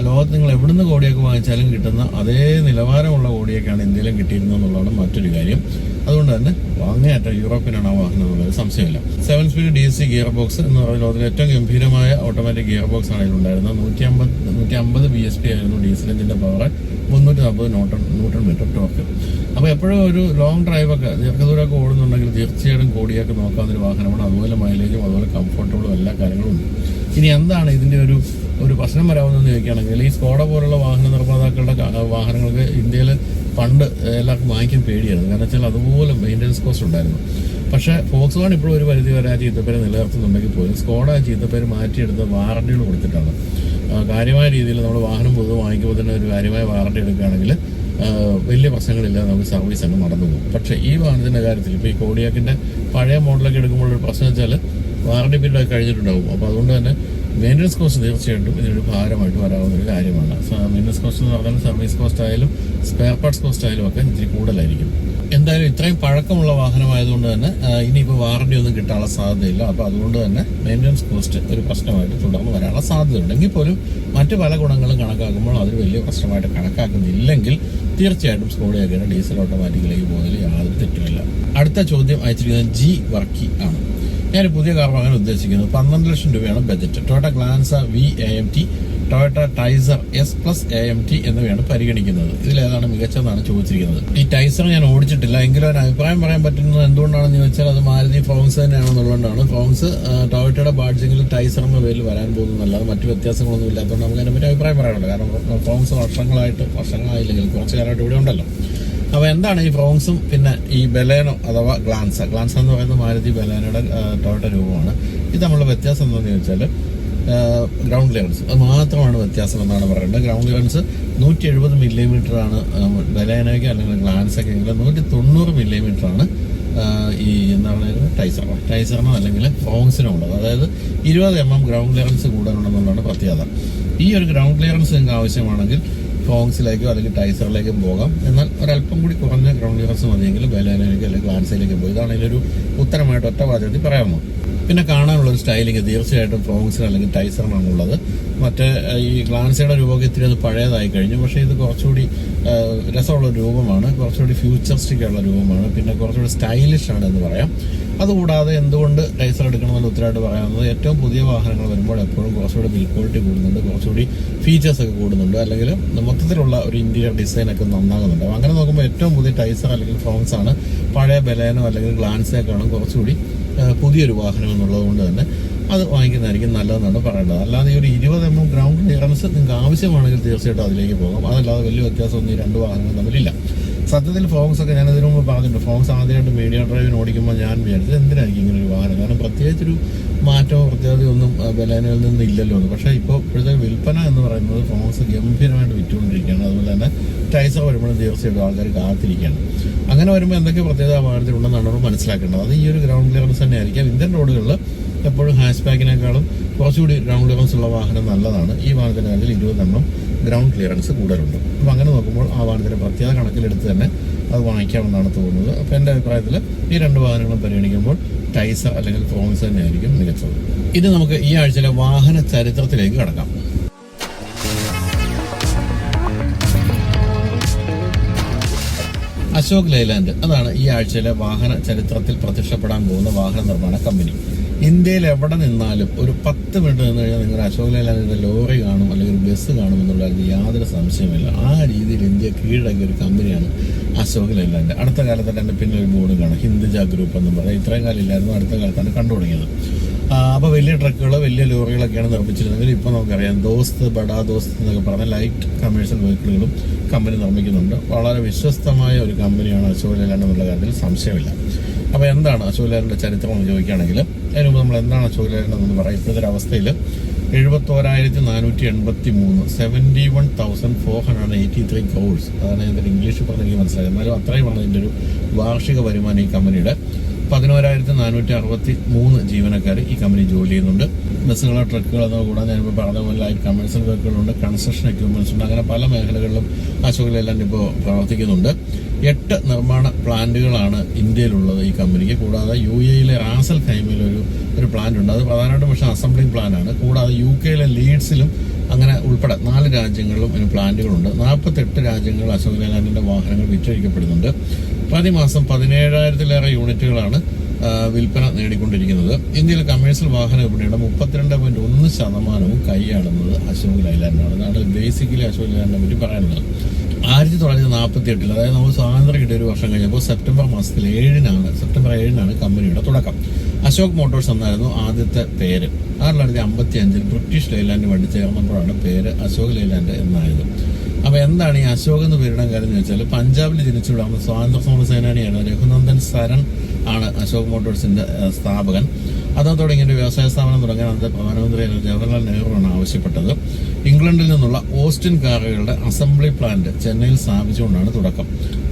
Speaker 1: ലോകത്ത് നിങ്ങൾ എവിടുന്ന് കോടിയൊക്കെ വാങ്ങിച്ചാലും കിട്ടുന്ന അതേ നിലവാരമുള്ള കോടിയൊക്കെയാണ് ഇന്ത്യയിലും കിട്ടിയിരുന്നത് എന്നുള്ളതാണ് മറ്റൊരു കാര്യം. അതുകൊണ്ട് തന്നെ വാങ്ങേറ്റ യൂറോപ്പിനാണ് ആ വാഹനം എന്നുള്ളത് സംശയമില്ല. Seven speed D S C gear box എന്ന് പറയുന്ന ലോകത്തിലെ ഏറ്റവും ഗംഭീരമായ ഓട്ടോമാറ്റിക് ഗിയർ ബോക്സ് ആണ് ഇതിലുണ്ടായിരുന്നത് നൂറ്റി അമ്പത് നൂറ്റി അമ്പത് ബി എസ് പി ആയിരുന്നു ഡീസൽ എഞ്ചിന്റെ പവർ മുന്നൂറ്റി നാൽപ്പത് ന്യൂട്ടൺ ന്യൂട്ടൺ മീറ്റർ ടോർക്ക് അപ്പോൾ എപ്പോഴും ഒരു ലോങ് ഡ്രൈവൊക്കെ ദീർഘദൂരമൊക്കെ ഓടുന്നുണ്ടെങ്കിൽ തീർച്ചയായിട്ടും കോടിയൊക്കെ നോക്കാവുന്നൊരു വാഹനമാണ്. അതുപോലെ മൈലേജും അതുപോലെ കംഫർട്ടബിളും എല്ലാ കാര്യങ്ങളും ഉണ്ട്. ഇനി എന്താണ് ഇതിന്റെ ഒരു ഒരു പ്രശ്നം വരാവുന്നതെന്ന് ചോദിക്കുകയാണെങ്കിൽ ഈ സ്കോഡ പോലുള്ള വാഹന നിർമ്മാതാക്കളുടെ വാഹനങ്ങൾക്ക് ഇന്ത്യയിൽ പണ്ട് എല്ലാവർക്കും വാങ്ങിക്കാൻ പേടിയായിരുന്നു. കാരണം വെച്ചാൽ അതുപോലെ മെയിന്റനൻസ് കോസ്റ്റ് ഉണ്ടായിരുന്നു. പക്ഷേ ഫോക്സ് വാൺ ഇപ്പോഴും ഒരു പരിധി വരെ ആ ചീത്തപ്പേര് നിലനിർത്തുന്നുണ്ടെങ്കിൽ പോലും സ്കോഡ ആ ചീത്തപ്പേര് മാറ്റിയെടുത്ത് വാറണ്ടികൾ കൊടുത്തിട്ടാണ്. കാര്യമായ രീതിയിൽ നമ്മൾ വാഹനം പൊതുവെ വാങ്ങിക്കുമ്പോൾ തന്നെ ഒരു കാര്യമായ വാറണ്ടി എടുക്കുകയാണെങ്കിൽ വലിയ പ്രശ്നങ്ങളില്ല നമുക്ക് സർവീസ് അങ്ങ് നടന്നു പോകും. പക്ഷേ ഈ വാഹനത്തിന്റെ കാര്യത്തിൽ ഇപ്പോൾ ഈ കോടിയാക്കിന്റെ പഴയ മോഡലൊക്കെ എടുക്കുമ്പോൾ ഒരു പ്രശ്നം വെച്ചാൽ വാറണ്ടി പീരീഡ് ഒക്കെ കഴിഞ്ഞിട്ടുണ്ടാവും. അപ്പോൾ അതുകൊണ്ട് തന്നെ മെയിന്റനൻസ് കോസ്റ്റ് തീർച്ചയായിട്ടും ഇതിനൊരു ഭാരമായിട്ട് വരാവുന്ന ഒരു കാര്യമാണ്. മെയിന്റനൻസ് കോസ്റ്റ് എന്ന് പറഞ്ഞാൽ സർവീസ് കോസ്റ്റ് ആയാലും സ്പെയർ പാർട്സ് കോസ്റ്റ് ആയാലും ഒക്കെ ഇത്തിരി കൂടുതലായിരിക്കും. എന്തായാലും ഇത്രയും പഴക്കമുള്ള വാഹനമായതുകൊണ്ട് തന്നെ ഇനിയിപ്പോൾ വാറണ്ടി ഒന്നും കിട്ടാനുള്ള സാധ്യതയില്ല. അപ്പോൾ അതുകൊണ്ട് തന്നെ മെയിന്റനൻസ് കോസ്റ്റ് ഒരു പ്രശ്നമായിട്ട് തുടർന്ന് വരാനുള്ള സാധ്യതയുണ്ട്. എങ്കിൽ പോലും മറ്റു പല ഗുണങ്ങളും കണക്കാക്കുമ്പോൾ അതൊരു വലിയ പ്രശ്നമായിട്ട് കണക്കാക്കുന്നില്ലെങ്കിൽ തീർച്ചയായിട്ടും സ്കോഡിയാക്കിയാണ് ഡീസൽ ഓട്ടോമാറ്റിക്കിലേക്ക് പോകുന്നതിൽ യാതൊരു തെറ്റുമില്ല. അടുത്ത ചോദ്യം അയച്ചിരിക്കുന്നത് ജി വർക്കി ആണ്. ഞാൻ പുതിയ കാർ വാങ്ങാൻ ഉദ്ദേശിക്കുന്നത് പന്ത്രണ്ട് ലക്ഷം രൂപയാണ് budget Toyota Glanza V A M T Toyota Taisor S plus A M T എന്നിവയാണ് പരിഗണിക്കുന്നത്. ഇതിലേതാണ് മികച്ചതെന്നാണ് ചോദിച്ചിരിക്കുന്നത്. ഈ ടൈസർ ഞാൻ ഓടിച്ചിട്ടില്ല. എങ്കിലും ഒരു അഭിപ്രായം പറയാൻ പറ്റുന്നത് എന്തുകൊണ്ടാണെന്ന് ചോദിച്ചാൽ അത് മാരുതി ഫോംസ് തന്നെയാണെന്നുള്ളതുകൊണ്ടാണ്. ഫോംസ് ടൊയോട്ടയുടെ ബാഡ്ജിങ്ങിൽ ടൈസർ എന്ന പേരിൽ വരാൻ പോകുന്നതല്ലാതെ മറ്റു വ്യത്യാസങ്ങളൊന്നും ഇല്ലാത്തതുകൊണ്ട് നമുക്ക് അതിനെപ്പറ്റി അഭിപ്രായം പറയാനുണ്ട് കാരണം ഫോംസ് വർഷങ്ങളായിട്ട് വർഷങ്ങളായില്ലെങ്കിൽ കുറച്ച് കാലമായിട്ട് ഇവിടെ ഉണ്ടല്ലോ. അപ്പോൾ എന്താണ് ഈ ഫ്രോങ്സും പിന്നെ ഈ ബലേനോ അഥവാ ഗ്ലാൻസ? ഗ്ലാൻസ എന്ന് പറയുന്നത് മാരുതി ബലേനോയുടെ ടോട്ട രൂപമാണ്. ഇത് നമ്മളുടെ വ്യത്യാസം എന്താണെന്ന് ചോദിച്ചാൽ ഗ്രൗണ്ട് ലെവൻസ് അത് മാത്രമാണ് വ്യത്യാസം എന്നാണ് പറയുന്നത്. ഗ്രൗണ്ട് ലെവൻസ് നൂറ്റി എഴുപത് മില്ലിമീറ്റർ ആണ് ബലേനോയ്ക്ക് അല്ലെങ്കിൽ ഗ്ലാൻസൊക്കെ എങ്കിലും നൂറ്റി തൊണ്ണൂറ് മില്ലിമീറ്റർ ആണ് ഈ എന്താണ് ടൈസർ. ടൈസറിനോ അല്ലെങ്കിൽ ഫ്രോങ്സിനോ ഉള്ളത്. അതായത് ഇരുപത് എം എം ഗ്രൗണ്ട് ക്ലിയറൻസ് കൂടാനുണ്ടെന്നുള്ളതാണ് പ്രത്യേകത. ഈ ഒരു ഗ്രൗണ്ട് ക്ലിയറൻസ് നിങ്ങൾക്ക് ആവശ്യമാണെങ്കിൽ ഫോങ്സിലേക്കോ അല്ലെങ്കിൽ ടൈസറിലേക്കും പോകാം. എന്നാൽ ഒരല്പം കൂടി കുറഞ്ഞ ഗ്രൗണ്ട് ക്ലിയറൻസ് മതിയെങ്കിൽ ബലേനയിലേക്ക് അല്ലെങ്കിൽ ഗ്ലാൻസിലേക്ക് പോയി. ഇതാണ് ഇതിലൊരു ഉത്തരമായിട്ട് ഒറ്റ വാചകത്തിൽ പറയാമോ? പിന്നെ കാണാനുള്ളൊരു സ്റ്റൈലിംഗ് തീർച്ചയായിട്ടും ഫ്രോങ്സിന് അല്ലെങ്കിൽ ടൈസറിനാണ് ഉള്ളത്. മറ്റേ ഈ ഗ്ലാൻസയുടെ രൂപമൊക്കെ ഇത്തിരി അത് പഴയതായി കഴിഞ്ഞു. പക്ഷേ ഇത് കുറച്ചുകൂടി രസമുള്ള രൂപമാണ്. കുറച്ചുകൂടി ഫ്യൂച്ചറിസ്റ്റിക് ഉള്ള രൂപമാണ്. പിന്നെ കുറച്ചുകൂടി സ്റ്റൈലിഷ് ആണ് എന്ന് പറയാം. അതുകൂടാതെ എന്തുകൊണ്ട് ടൈസർ എടുക്കണമെന്നുള്ള ഉത്തരവായിട്ട് പറയാവുന്നത് ഏറ്റവും പുതിയ വാഹനങ്ങൾ വരുമ്പോൾ എപ്പോഴും കുറച്ചുകൂടി ബിൽ ക്വാളിറ്റി കൂടുന്നുണ്ട് കുറച്ചുകൂടി ഫീച്ചേഴ്സ് ഒക്കെ കൂടുന്നുണ്ട് അല്ലെങ്കിൽ മൊത്തത്തിലുള്ള ഒരു ഇന്റീരിയർ ഡിസൈൻ ഒക്കെ നന്നാകുന്നുണ്ട്. അങ്ങനെ നോക്കുമ്പോൾ ഏറ്റവും പുതിയ ടൈസർ അല്ലെങ്കിൽ ഫ്രോങ്സ് ആണ്. പഴയ ബലേനോ അല്ലെങ്കിൽ ഗ്ലാൻസേക്കാളും കുറച്ചുകൂടി പുതിയൊരു വാഹനം എന്നുള്ളത് കൊണ്ട് തന്നെ അത് വാങ്ങിക്കുന്നതായിരിക്കും നല്ലതെന്നാണ് പറയേണ്ടത്. അല്ലാതെ ഈ ഒരു ഇരുപത് എം എം ഗ്രൗണ്ട് ക്ലിയറൻസ് നിങ്ങൾക്ക് ആവശ്യമാണെങ്കിൽ തീർച്ചയായിട്ടും അതിലേക്ക് പോകാം. അതല്ലാതെ വലിയ വ്യത്യാസമൊന്നും ഈ രണ്ട് വാഹനങ്ങൾ തമ്മിലില്ല. സത്യത്തിൽ ഫോക്സ് ഒക്കെ ഞാൻ ഇതിനു മുമ്പ് പറഞ്ഞിട്ടുണ്ട്. ഫോക്സ് ആദ്യമായിട്ട് മീഡിയ ഡ്രൈവിന് ഓടിക്കുമ്പോൾ ഞാൻ വിചാരിച്ചത് എന്തിനായിരിക്കും ഇങ്ങനെ ഒരു വാഹനം? കാരണം പ്രത്യേകിച്ചൊരു മാറ്റമോ പ്രത്യേകതയോ ഒന്നും ബലേനയിൽ നിന്ന് ഇല്ലല്ലോ എന്ന്. പക്ഷേ ഇപ്പോൾ ഇപ്പോഴത്തെ വിൽപ്പന എന്ന് പറയുന്നത് ഫോക്സ് ഗംഭീരമായിട്ട് വിറ്റുകൊണ്ടിരിക്കുകയാണ്. അതുപോലെ തന്നെ ടൈസർ വരുമ്പോഴും തീർച്ചയായിട്ടും ആൾക്കാർ കാത്തിരിക്കുകയാണ്. അങ്ങനെ വരുമ്പോൾ എന്തൊക്കെ പ്രത്യേകത അപകടത്തിലുണ്ടെന്നാണ് നമ്മൾ മനസ്സിലാക്കേണ്ടത്. അത് ഈ ഒരു ഗ്രൗണ്ട് ക്ലിയറൻസ് തന്നെ ആയിരിക്കാം ഇന്ത്യൻ റോഡുകളിൽ എപ്പോഴും ഹാഷ് ബാക്കിനേക്കാളും കുറച്ചുകൂടി ഗ്രൗണ്ട് ക്ലിയറൻസ് ഉള്ള വാഹനം നല്ലതാണ്. ഈ വാഹനത്തിന്റെ കാര്യത്തിൽ ഇരുപതെണ്ണം ഗ്രൗണ്ട് ക്ലിയറൻസ് കൂടുതലുണ്ട് അപ്പോൾ അങ്ങനെ നോക്കുമ്പോൾ ആ വാഹനത്തിന്റെ പ്രത്യേക കണക്കിലെടുത്ത് തന്നെ അത് വാങ്ങിക്കാമെന്നാണ് തോന്നുന്നത്. അപ്പോൾ എന്റെ അഭിപ്രായത്തിൽ ഈ രണ്ട് വാഹനങ്ങളും പരിഗണിക്കുമ്പോൾ ടൈസർ അല്ലെങ്കിൽ തോമസ് തന്നെയായിരിക്കും മികച്ചത്. ഇത് നമുക്ക് ഈ ആഴ്ചയിലെ വാഹന ചരിത്രത്തിലേക്ക് കടക്കാം. അശോക് ലൈലാൻഡ്. അതാണ് ഈ ആഴ്ചയിലെ വാഹന ചരിത്രത്തിൽ പ്രത്യക്ഷപ്പെടാൻ പോകുന്ന വാഹന നിർമ്മാണ കമ്പനി. ഇന്ത്യയിൽ എവിടെ നിന്നാലും ഒരു പത്ത് മിനിറ്റ് നിന്ന് കഴിഞ്ഞാൽ നിങ്ങൾ അശോക് ലൈലാൻഡിന്റെ ലോറി കാണും അല്ലെങ്കിൽ ഒരു ബസ് കാണും എന്നുള്ള കാര്യത്തിൽ യാതൊരു സംശയമില്ല ആ രീതിയിൽ ഇന്ത്യ കീഴടങ്ങിയ ഒരു കമ്പനിയാണ് അശോക് ലൈലാൻഡ്. അടുത്ത കാലത്ത് തന്നെ പിന്നെ ഒരു ബോർഡ് കാണും ഹിന്ദുജ ഗ്രൂപ്പ് എന്ന് പറയാം. ഇത്രയും കാലം ഇല്ലായിരുന്നു അടുത്ത കാലത്താണ് കണ്ടു തുടങ്ങിയത് അപ്പോൾ വലിയ ട്രക്കുകളോ വലിയ ലോറികളൊക്കെയാണ് നിർമ്മിച്ചിരുന്നെങ്കിൽ ഇപ്പോൾ നമുക്കറിയാം ദോസ്ത് ബഡാ ദോസ്ത് എന്നൊക്കെ പറഞ്ഞ ലൈറ്റ് കമേഴ്ഷ്യൽ വെഹിക്കിളുകളും കമ്പനി നിർമ്മിക്കുന്നുണ്ട്. വളരെ വിശ്വസ്തമായ ഒരു കമ്പനിയാണ് അശോക് ലേലാൻഡ് എന്നുള്ള കാര്യത്തിൽ സംശയമില്ല. അപ്പോൾ എന്താണ് അശോക് ചരിത്രം എന്ന് ചോദിക്കുകയാണെങ്കിൽ അതിന് മുമ്പ് നമ്മൾ എന്താണ് അശോക് ലേലാൻഡ് എന്ന് പറയാം. ഇപ്പോഴത്തെ അവസ്ഥയിൽ എഴുപത്തോരായിരത്തി നാനൂറ്റി എൺപത്തി മൂന്ന് seventy one thousand four hundred eighty three crores അതാണ് ഇതിന്റെ ഇംഗ്ലീഷ് പറഞ്ഞ് മനസ്സിലായത്. എന്നാലും അത്രയും ഇതിന്റെ ഒരു വാർഷിക വരുമാനം ഈ കമ്പനിയുടെ. പതിനോരായിരത്തി നാനൂറ്റി അറുപത്തി മൂന്ന് ജീവനക്കാർ ഈ കമ്പനി ജോലി ചെയ്യുന്നുണ്ട്. ബസ്സുകളോ ട്രക്കുകളോ എന്നോ കൂടാതെ ഞാനിപ്പോൾ പറഞ്ഞ പോലെ ലൈറ്റ് കമേഴ്സ്യൽ വർക്കുകളുണ്ട് കൺസ്ട്രക്ഷൻ എക്യുപ്മെന്റ്സ് ഉണ്ട്. അങ്ങനെ പല മേഖലകളിലും അശോക് ഇപ്പോൾ പ്രവർത്തിക്കുന്നുണ്ട്. എട്ട് നിർമ്മാണ പ്ലാന്റുകളാണ് ഇന്ത്യയിലുള്ളത് ഈ കമ്പനിക്ക്. കൂടാതെ യു എയിലെ റാസൽ ഖൈമിലൊരു ഒരു പ്ലാന്റ് ഉണ്ട്. അത് പ്രധാനമായിട്ടും പക്ഷേ അസംബ്ലിംഗ് പ്ലാനാണ് കൂടാതെ യു കെയിലെ ലീഡ്സിലും അങ്ങനെ ഉൾപ്പെടെ നാല് രാജ്യങ്ങളിലും ഇതിന് പ്ലാന്റുകളുണ്ട്. നാൽപ്പത്തെട്ട് രാജ്യങ്ങളിൽ അശോക് ലേലാൻഡിന്റെ വാഹനങ്ങൾ വിറ്റഴിക്കപ്പെടുന്നുണ്ട്. പ്രതിമാസം പതിനേഴായിരത്തിലേറെ യൂണിറ്റുകളാണ് വിൽപ്പന നേടിക്കൊണ്ടിരിക്കുന്നത്. ഇന്ത്യയിലെ കമേഴ്സ്യൽ വാഹന വിപണിയുടെ മുപ്പത്തിരണ്ട് പോയിന്റ് ഒന്ന് ശതമാനവും കൈയാളുന്നത് അശോക് ലൈലാൻഡാണ് അതാണ് ബേസിക്കലി അശോക് ലൈലാൻഡിനെ പറ്റി പറയാനുള്ളത് ആയിരത്തി തൊള്ളായിരത്തി നാൽപ്പത്തി എട്ടിൽ അതായത് നമ്മൾ സ്വാതന്ത്ര്യം കിട്ടിയ ഒരു വർഷം കഴിഞ്ഞപ്പോൾ സെപ്റ്റംബർ മാസത്തിൽ ഏഴിനാണ് സെപ്റ്റംബർ ഏഴിനാണ് കമ്പനിയുടെ തുടക്കം. അശോക് മോട്ടോഴ്സ് എന്നായിരുന്നു ആദ്യത്തെ പേര്. ആയിരത്തി തൊള്ളായിരത്തി അമ്പത്തി അഞ്ചിൽ ബ്രിട്ടീഷ് ലൈലാൻഡ് വണ്ടി ചേർന്നപ്പോഴാണ് പേര് അശോക് ലൈലാൻഡ് എന്നായത്. അപ്പോൾ എന്താണ് ഈ അശോക് എന്ന് പേരിടാൻ കാര്യം എന്ന് വെച്ചാൽ പഞ്ചാബിൽ ജനിച്ചു വളർന്ന സ്വാതന്ത്ര്യ സമര സേനാനിയാണ് രഘുനന്ദൻ സരൺ ആണ് അശോക് മോട്ടോഴ്സിന്റെ സ്ഥാപകൻ. അതോടെ ഇങ്ങനെ വ്യവസായ സ്ഥാപനം തുടങ്ങാൻ അന്നത്തെ പ്രധാനമന്ത്രി ജവഹർലാൽ നെഹ്റുവാണ് ആവശ്യപ്പെട്ടത്. ഇംഗ്ലണ്ടിൽ നിന്നുള്ള ഓസ്റ്റിൻ കാറുകളുടെ അസംബ്ലി പ്ലാന്റ് ചെന്നൈയിൽ സ്ഥാപിച്ചുകൊണ്ടാണ് തുടക്കം.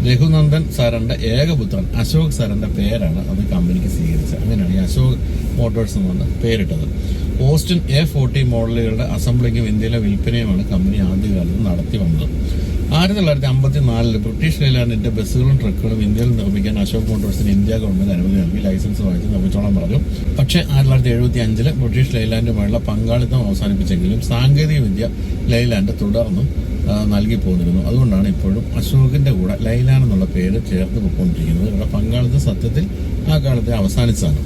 Speaker 1: രഘുനന്ദൻ സാറിന്റെ ഏകപുത്രൻ അശോക് സാറിന്റെ പേരാണ് അത് കമ്പനിക്ക് സ്വീകരിച്ചത്. അങ്ങനെയാണ് ഈ അശോക് മോട്ടോഴ്സ് എന്ന് പറഞ്ഞ പേരിട്ടത്. ഓസ്റ്റിൻ എ ഫോർട്ടി മോഡലുകളുടെ അസംബ്ലിങ്ങും ഇന്ത്യയിലെ വിൽപ്പനയുമാണ് കമ്പനി ആദ്യകാലത്ത് നടത്തി വന്നത് ആയിരത്തി തൊള്ളായിരത്തി അമ്പത്തി നാലിൽ ബ്രിട്ടീഷ് ലൈലാൻഡിന്റെ ബസ്സുകളും ട്രക്കുകളും ഇന്ത്യയിൽ നിർമ്മിക്കാൻ അശോക് മോട്ടോഴ്സിന് ഇന്ത്യ ഗവൺമെന്റ് അനുമതി നൽകി ലൈസൻസ് വാങ്ങിച്ച് നിർമ്മിച്ചോളാൻ പറഞ്ഞു. പക്ഷേ ആയിരത്തി തൊള്ളായിരത്തി എഴുപത്തി അഞ്ചിൽ ബ്രിട്ടീഷ് ലൈലാൻഡുമായുള്ള പങ്കാളിത്തം അവസാനിപ്പിച്ചെങ്കിലും സാങ്കേതിക വിദ്യ ലൈലാൻഡ് തുടർന്നും നൽകി പോന്നിരുന്നു. അതുകൊണ്ടാണ് ഇപ്പോഴും അശോകിന്റെ കൂടെ ലൈലാൻ എന്നുള്ള പേര് ചേർത്ത് പോയിക്കൊണ്ടിരിക്കുന്നത് ഇവിടെ പങ്കാളിത്തം സത്യത്തിൽ ആ കാലത്തെ അവസാനിച്ചതാണ്.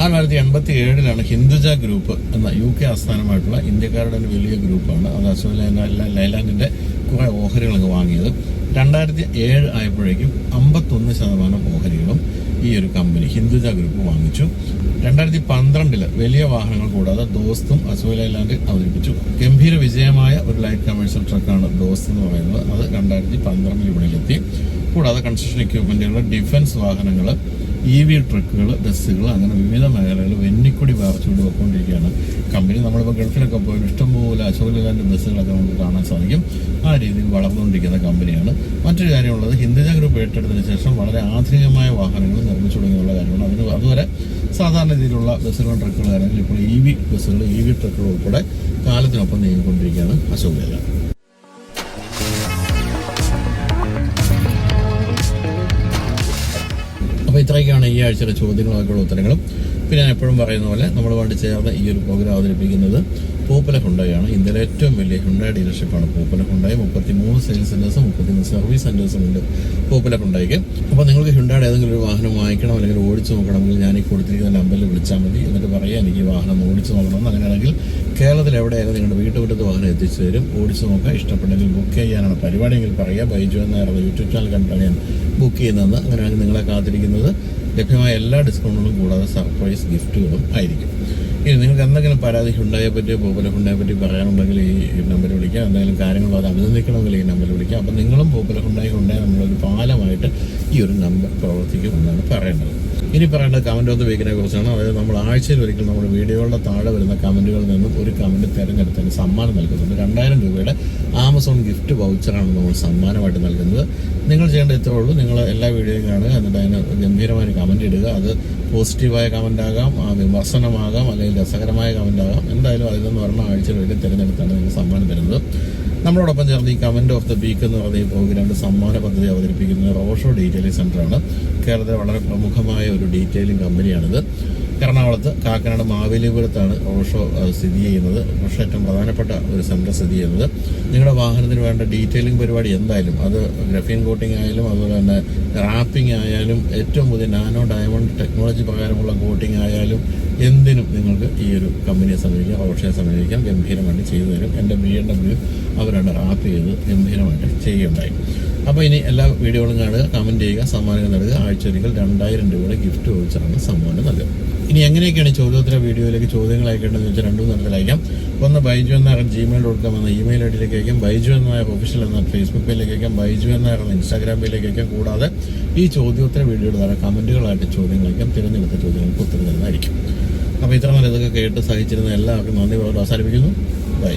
Speaker 1: ആയിരത്തി എൺപത്തി ഏഴിലാണ് ഹിന്ദുജ ഗ്രൂപ്പ് എന്ന യു കെ ആസ്ഥാനമായിട്ടുള്ള ഇന്ത്യക്കാരുടെ ഒരു വലിയ ഗ്രൂപ്പാണ്. അത് അശോക് ലൈലാ- ലൈലാൻഡിന്റെ കുറെ ഓഹരികളൊക്കെ വാങ്ങിയത്. രണ്ടായിരത്തി ഏഴ് ആയപ്പോഴേക്കും അമ്പത്തൊന്ന് ശതമാനം ഓഹരികളും ഈ ഒരു കമ്പനി ഹിന്ദുജ ഗ്രൂപ്പ് വാങ്ങിച്ചു. രണ്ടായിരത്തി പന്ത്രണ്ടിൽ വലിയ വാഹനങ്ങൾ കൂടാതെ ദോസ്തും അശോക് ലൈലാൻഡ് അവതരിപ്പിച്ചു. ഗംഭീര വിജയമായ ഒരു ലൈറ്റ് കമേഴ്ഷ്യൽ ട്രക്കാണ് ദോസ്ത് എന്ന് പറയുന്നത്. അത് രണ്ടായിരത്തി പന്ത്രണ്ടിൽ ഇവിടെയെത്തി കൂടാതെ കൺസ്ട്രക്ഷൻ എക്യുപ്മെന്റുകൾ ഡിഫൻസ് വാഹനങ്ങൾ ഇ വി ട്രക്കുകൾ ബസ്സുകൾ അങ്ങനെ വിവിധ മേഖലകൾ വെന്നിക്കൊടി വാർച്ചുകൊണ്ട് പോയിക്കൊണ്ടിരിക്കുകയാണ്. കമ്പനി നമ്മളിപ്പോൾ ഗൾഫിലൊക്കെ പോയി ഇഷ്ടംപോലെ അശോക് ലേലാൻഡ് ബസ്സുകളൊക്കെ നമുക്ക് കാണാൻ സാധിക്കും. ആ രീതിയിൽ വളർന്നുകൊണ്ടിരിക്കുന്ന കമ്പനിയാണ്. മറ്റൊരു കാര്യമുള്ളത് ഹിന്ദുജ ഗ്രൂപ്പ് ഏറ്റെടുത്തതിന് ശേഷം വളരെ ആധുനികമായ വാഹനങ്ങൾ നിർമ്മിച്ചു തുടങ്ങിയുള്ള കാര്യമാണ്. അതിന് അതുവരെ സാധാരണ രീതിയിലുള്ള ബസ്സുകളും ട്രക്കുകളും ആണെങ്കിൽ ഇപ്പോൾ ഇ വി ബസ്സുകൾ ഇ വി ട്രക്കുകൾ ഉൾപ്പെടെ കാലത്തിനൊപ്പം നീങ്ങിക്കൊണ്ടിരിക്കുകയാണ് അശോക് ഇത്രയൊക്കെയാണ് ഈ ആഴ്ചയുടെ ചോദ്യങ്ങളൊക്കെയുള്ള ഉത്തരങ്ങളും. പിന്നെ ഞാൻ എപ്പോഴും പറയുന്ന പോലെ നമ്മളുമായിട്ട് ചേർന്ന് ഈ ഒരു പ്രോഗ്രാം അവതരിപ്പിക്കുന്നത് പൂപ്പല ഹുണ്ടായാണ് ഇന്ത്യയിലെ ഏറ്റവും വലിയ ഹുണ്ടായ ഡീലർഷിപ്പാണ് പൂപ്പല ഹുണ്ടായി മുപ്പത്തി മൂന്ന് സെയിൽസ് സെന്റേഴ്സും മുപ്പത്തിമൂന്ന് സർവീസ് സെന്റേഴ്സും ഉണ്ട് പൂപ്പല ഹുണ്ടായിക്ക് അപ്പോൾ നിങ്ങൾക്ക് ഹുണ്ടായുടെ ഏതെങ്കിലും ഒരു വാഹനം വാങ്ങിക്കണം അല്ലെങ്കിൽ ഓടിച്ചു നോക്കണമെങ്കിൽ ഞാൻ ഈ കൊടുത്തിരിക്കുന്ന നമ്പറിൽ വിളിച്ചാൽ മതി. എന്നിട്ട് പറയാം എനിക്ക് ഈ വാഹനം ഓടിച്ചു നോക്കണമെന്ന് അങ്ങനെയാണെങ്കിൽ കേരളത്തിൽ എവിടെയായാലും നിങ്ങളുടെ വീട്ടുമുറ്റത്ത് വാഹനം എത്തിച്ചു തരും. ഓടിച്ചു നോക്കാം. ഇഷ്ടപ്പെട്ടെങ്കിൽ ബുക്ക് ചെയ്യാനാണ് പരിപാടിയെങ്കിൽ പറയുക ബൈജു എന്ന യൂട്യൂബ് ചാനൽ കണ്ടാണ് ഞാൻ ബുക്ക് ചെയ്യുന്നതെന്ന്. അങ്ങനെയാണെങ്കിൽ നിങ്ങളെ കാത്തിരിക്കുന്നത്. ലഭ്യമായ എല്ലാ ഡിസ്കൗണ്ടുകളും കൂടാതെ സർപ്രൈസ് ഗിഫ്റ്റുകളും ആയിരിക്കും. നിങ്ങൾക്ക് എന്തെങ്കിലും പരാതി ഹുണ്ടായെ പറ്റി പോപ്പുലർ ഹുണ്ടായെ പറ്റി പറയാനുണ്ടെങ്കിൽ ഈ നമ്പർ വിളിക്കാം. എന്തെങ്കിലും കാര്യങ്ങൾ അത് അഭിനന്ദിക്കണമെങ്കിൽ ഈ നമ്പറിൽ വിളിക്കാം. അപ്പം നിങ്ങളും പോപ്പുലർ ഹുണ്ടായി ഹുണ്ടായി നമ്മളൊരു പാലമായിട്ട് ഈ ഒരു നമ്പർ പ്രവർത്തിക്കും എന്നാണ് പറയേണ്ടത്. ഇനി പറയേണ്ട കമന്റ് ഓഫ് ദ വീക്കിനെ കുറിച്ചാണ്. അതായത് നമ്മൾ ആഴ്ചയിൽ ഒരിക്കൽ നമ്മുടെ വീഡിയോകളുടെ താഴെ വരുന്ന കമന്റുകളിൽ നിന്നും ഒരു കമന്റ് തിരഞ്ഞെടുത്തതിന് സമ്മാനം നൽകുന്നുണ്ട്. രണ്ടായിരം രൂപയുടെ ആമസോൺ ഗിഫ്റ്റ് വൗച്ചറാണ് നമ്മൾ സമ്മാനമായിട്ട് നൽകുന്നത്. നിങ്ങൾ ചെയ്യേണ്ട ഇത്രേ ഉള്ളൂ. നിങ്ങൾ എല്ലാ വീഡിയോയും കാണുക എന്നിട്ട് അതിന് ഗംഭീരമായ കമന്റ് ഇടുക. അത് പോസിറ്റീവായ കമന്റ് ആകാം വിമർശനമാകാം അല്ലെങ്കിൽ രസകരമായ കമന്റ് ആകാം. എന്തായാലും അതിൽ നിന്ന് പറഞ്ഞ ആഴ്ചയിൽ ഒരിക്കൽ തിരഞ്ഞെടുത്താണ് നിങ്ങൾക്ക് സമ്മാനം തരുന്നത്. നമ്മളോടൊപ്പം ചേർന്ന് ഈ കമന്റ് ഓഫ് ദ വീക്ക് എന്ന് പറയുന്ന ഈ പ്രോഗ്രാമിന്റെ സമ്മാന പദ്ധതി അവതരിപ്പിക്കുന്നത് റോഷോ ഡീറ്റെയിലിംഗ് സെന്ററാണ് കേരളത്തിലെ വളരെ പ്രമുഖമായ ഒരു ഡീറ്റെയിലിംഗ് കമ്പനിയാണിത് എറണാകുളത്ത് കാക്കനാട് മാവേലിപുരത്താണ് ഓഷോ സ്ഥിതി ചെയ്യുന്നത്. ഓഷോ ഏറ്റവും പ്രധാനപ്പെട്ട ഒരു സെന്റർ സ്ഥിതി ചെയ്യുന്നത്. നിങ്ങളുടെ വാഹനത്തിന് വേണ്ട ഡീറ്റെയിലിംഗ് പരിപാടി എന്തായാലും അത് ഗ്രഫീൻ കോട്ടിംഗ് ആയാലും അതുപോലെ തന്നെ റാപ്പിംഗ് ആയാലും ഏറ്റവും പുതിയ നാനോ ഡയമണ്ട് ടെക്നോളജി പ്രകാരമുള്ള കോട്ടിംഗ് ആയാലും എന്തിനും നിങ്ങൾക്ക് ഈ ഒരു കമ്പനിയെ സമീപിക്കാം ഓഷയെ സമീപിക്കാം. ഗംഭീരമായിട്ട് ചെയ്തു തരും. എന്റെ ബി എം ഡബ്ല്യു അവരാണ് റാപ്പ് ചെയ്ത് ഗംഭീരമായിട്ട് ചെയ്യുകയുണ്ടായി അപ്പോൾ ഇനി എല്ലാ വീഡിയോകളും കാണുക കമന്റ് ചെയ്യുക സമ്മാനങ്ങൾ നൽകുക. ആഴ്ചയൊരിക്കൽ രണ്ടായിരം രൂപയുടെ ഗിഫ്റ്റ് ചോദിച്ചാണ് സമ്മാനം നൽകുക. ഇനി എങ്ങനെയൊക്കെയാണ് ചോദ്യോത്തര വീഡിയോയിലേക്ക് ചോദ്യങ്ങൾ അയക്കേണ്ടതെന്ന് വെച്ചാൽ രണ്ടു തരത്തിൽ അയക്കാം. ഒന്ന് ബൈജു എന്ന ജിമെയിൽ ഡോട്ട് കോം എന്ന ഇമെയിൽ ഐ ഡിയിലേക്ക് അയക്കാം. ബൈജു എന്ന ഒഫീഷ്യൽ എന്ന ഫേസ്ബുക്ക് പേജിലേക്ക് അയക്കാം. ബൈജു എന്ന ഇൻസ്റ്റാഗ്രാം പേജിലേക്ക് അയക്കാം. കൂടാതെ ഈ ചോദ്യോത്തര വീഡിയോയുടെ താഴെ കമന്റുകളായിട്ട് ചോദ്യങ്ങൾ അയക്കാം. തിരഞ്ഞെടുത്ത ചോദ്യങ്ങൾക്ക് ഉത്തരം തരുന്നതായിരിക്കും. അപ്പോൾ ഇത്ര നേരം ഇതൊക്കെ കേട്ട് സഹിച്ചിരുന്ന എല്ലാവർക്കും നന്ദി പറഞ്ഞു അവസാനിപ്പിക്കുന്നു. ബൈ.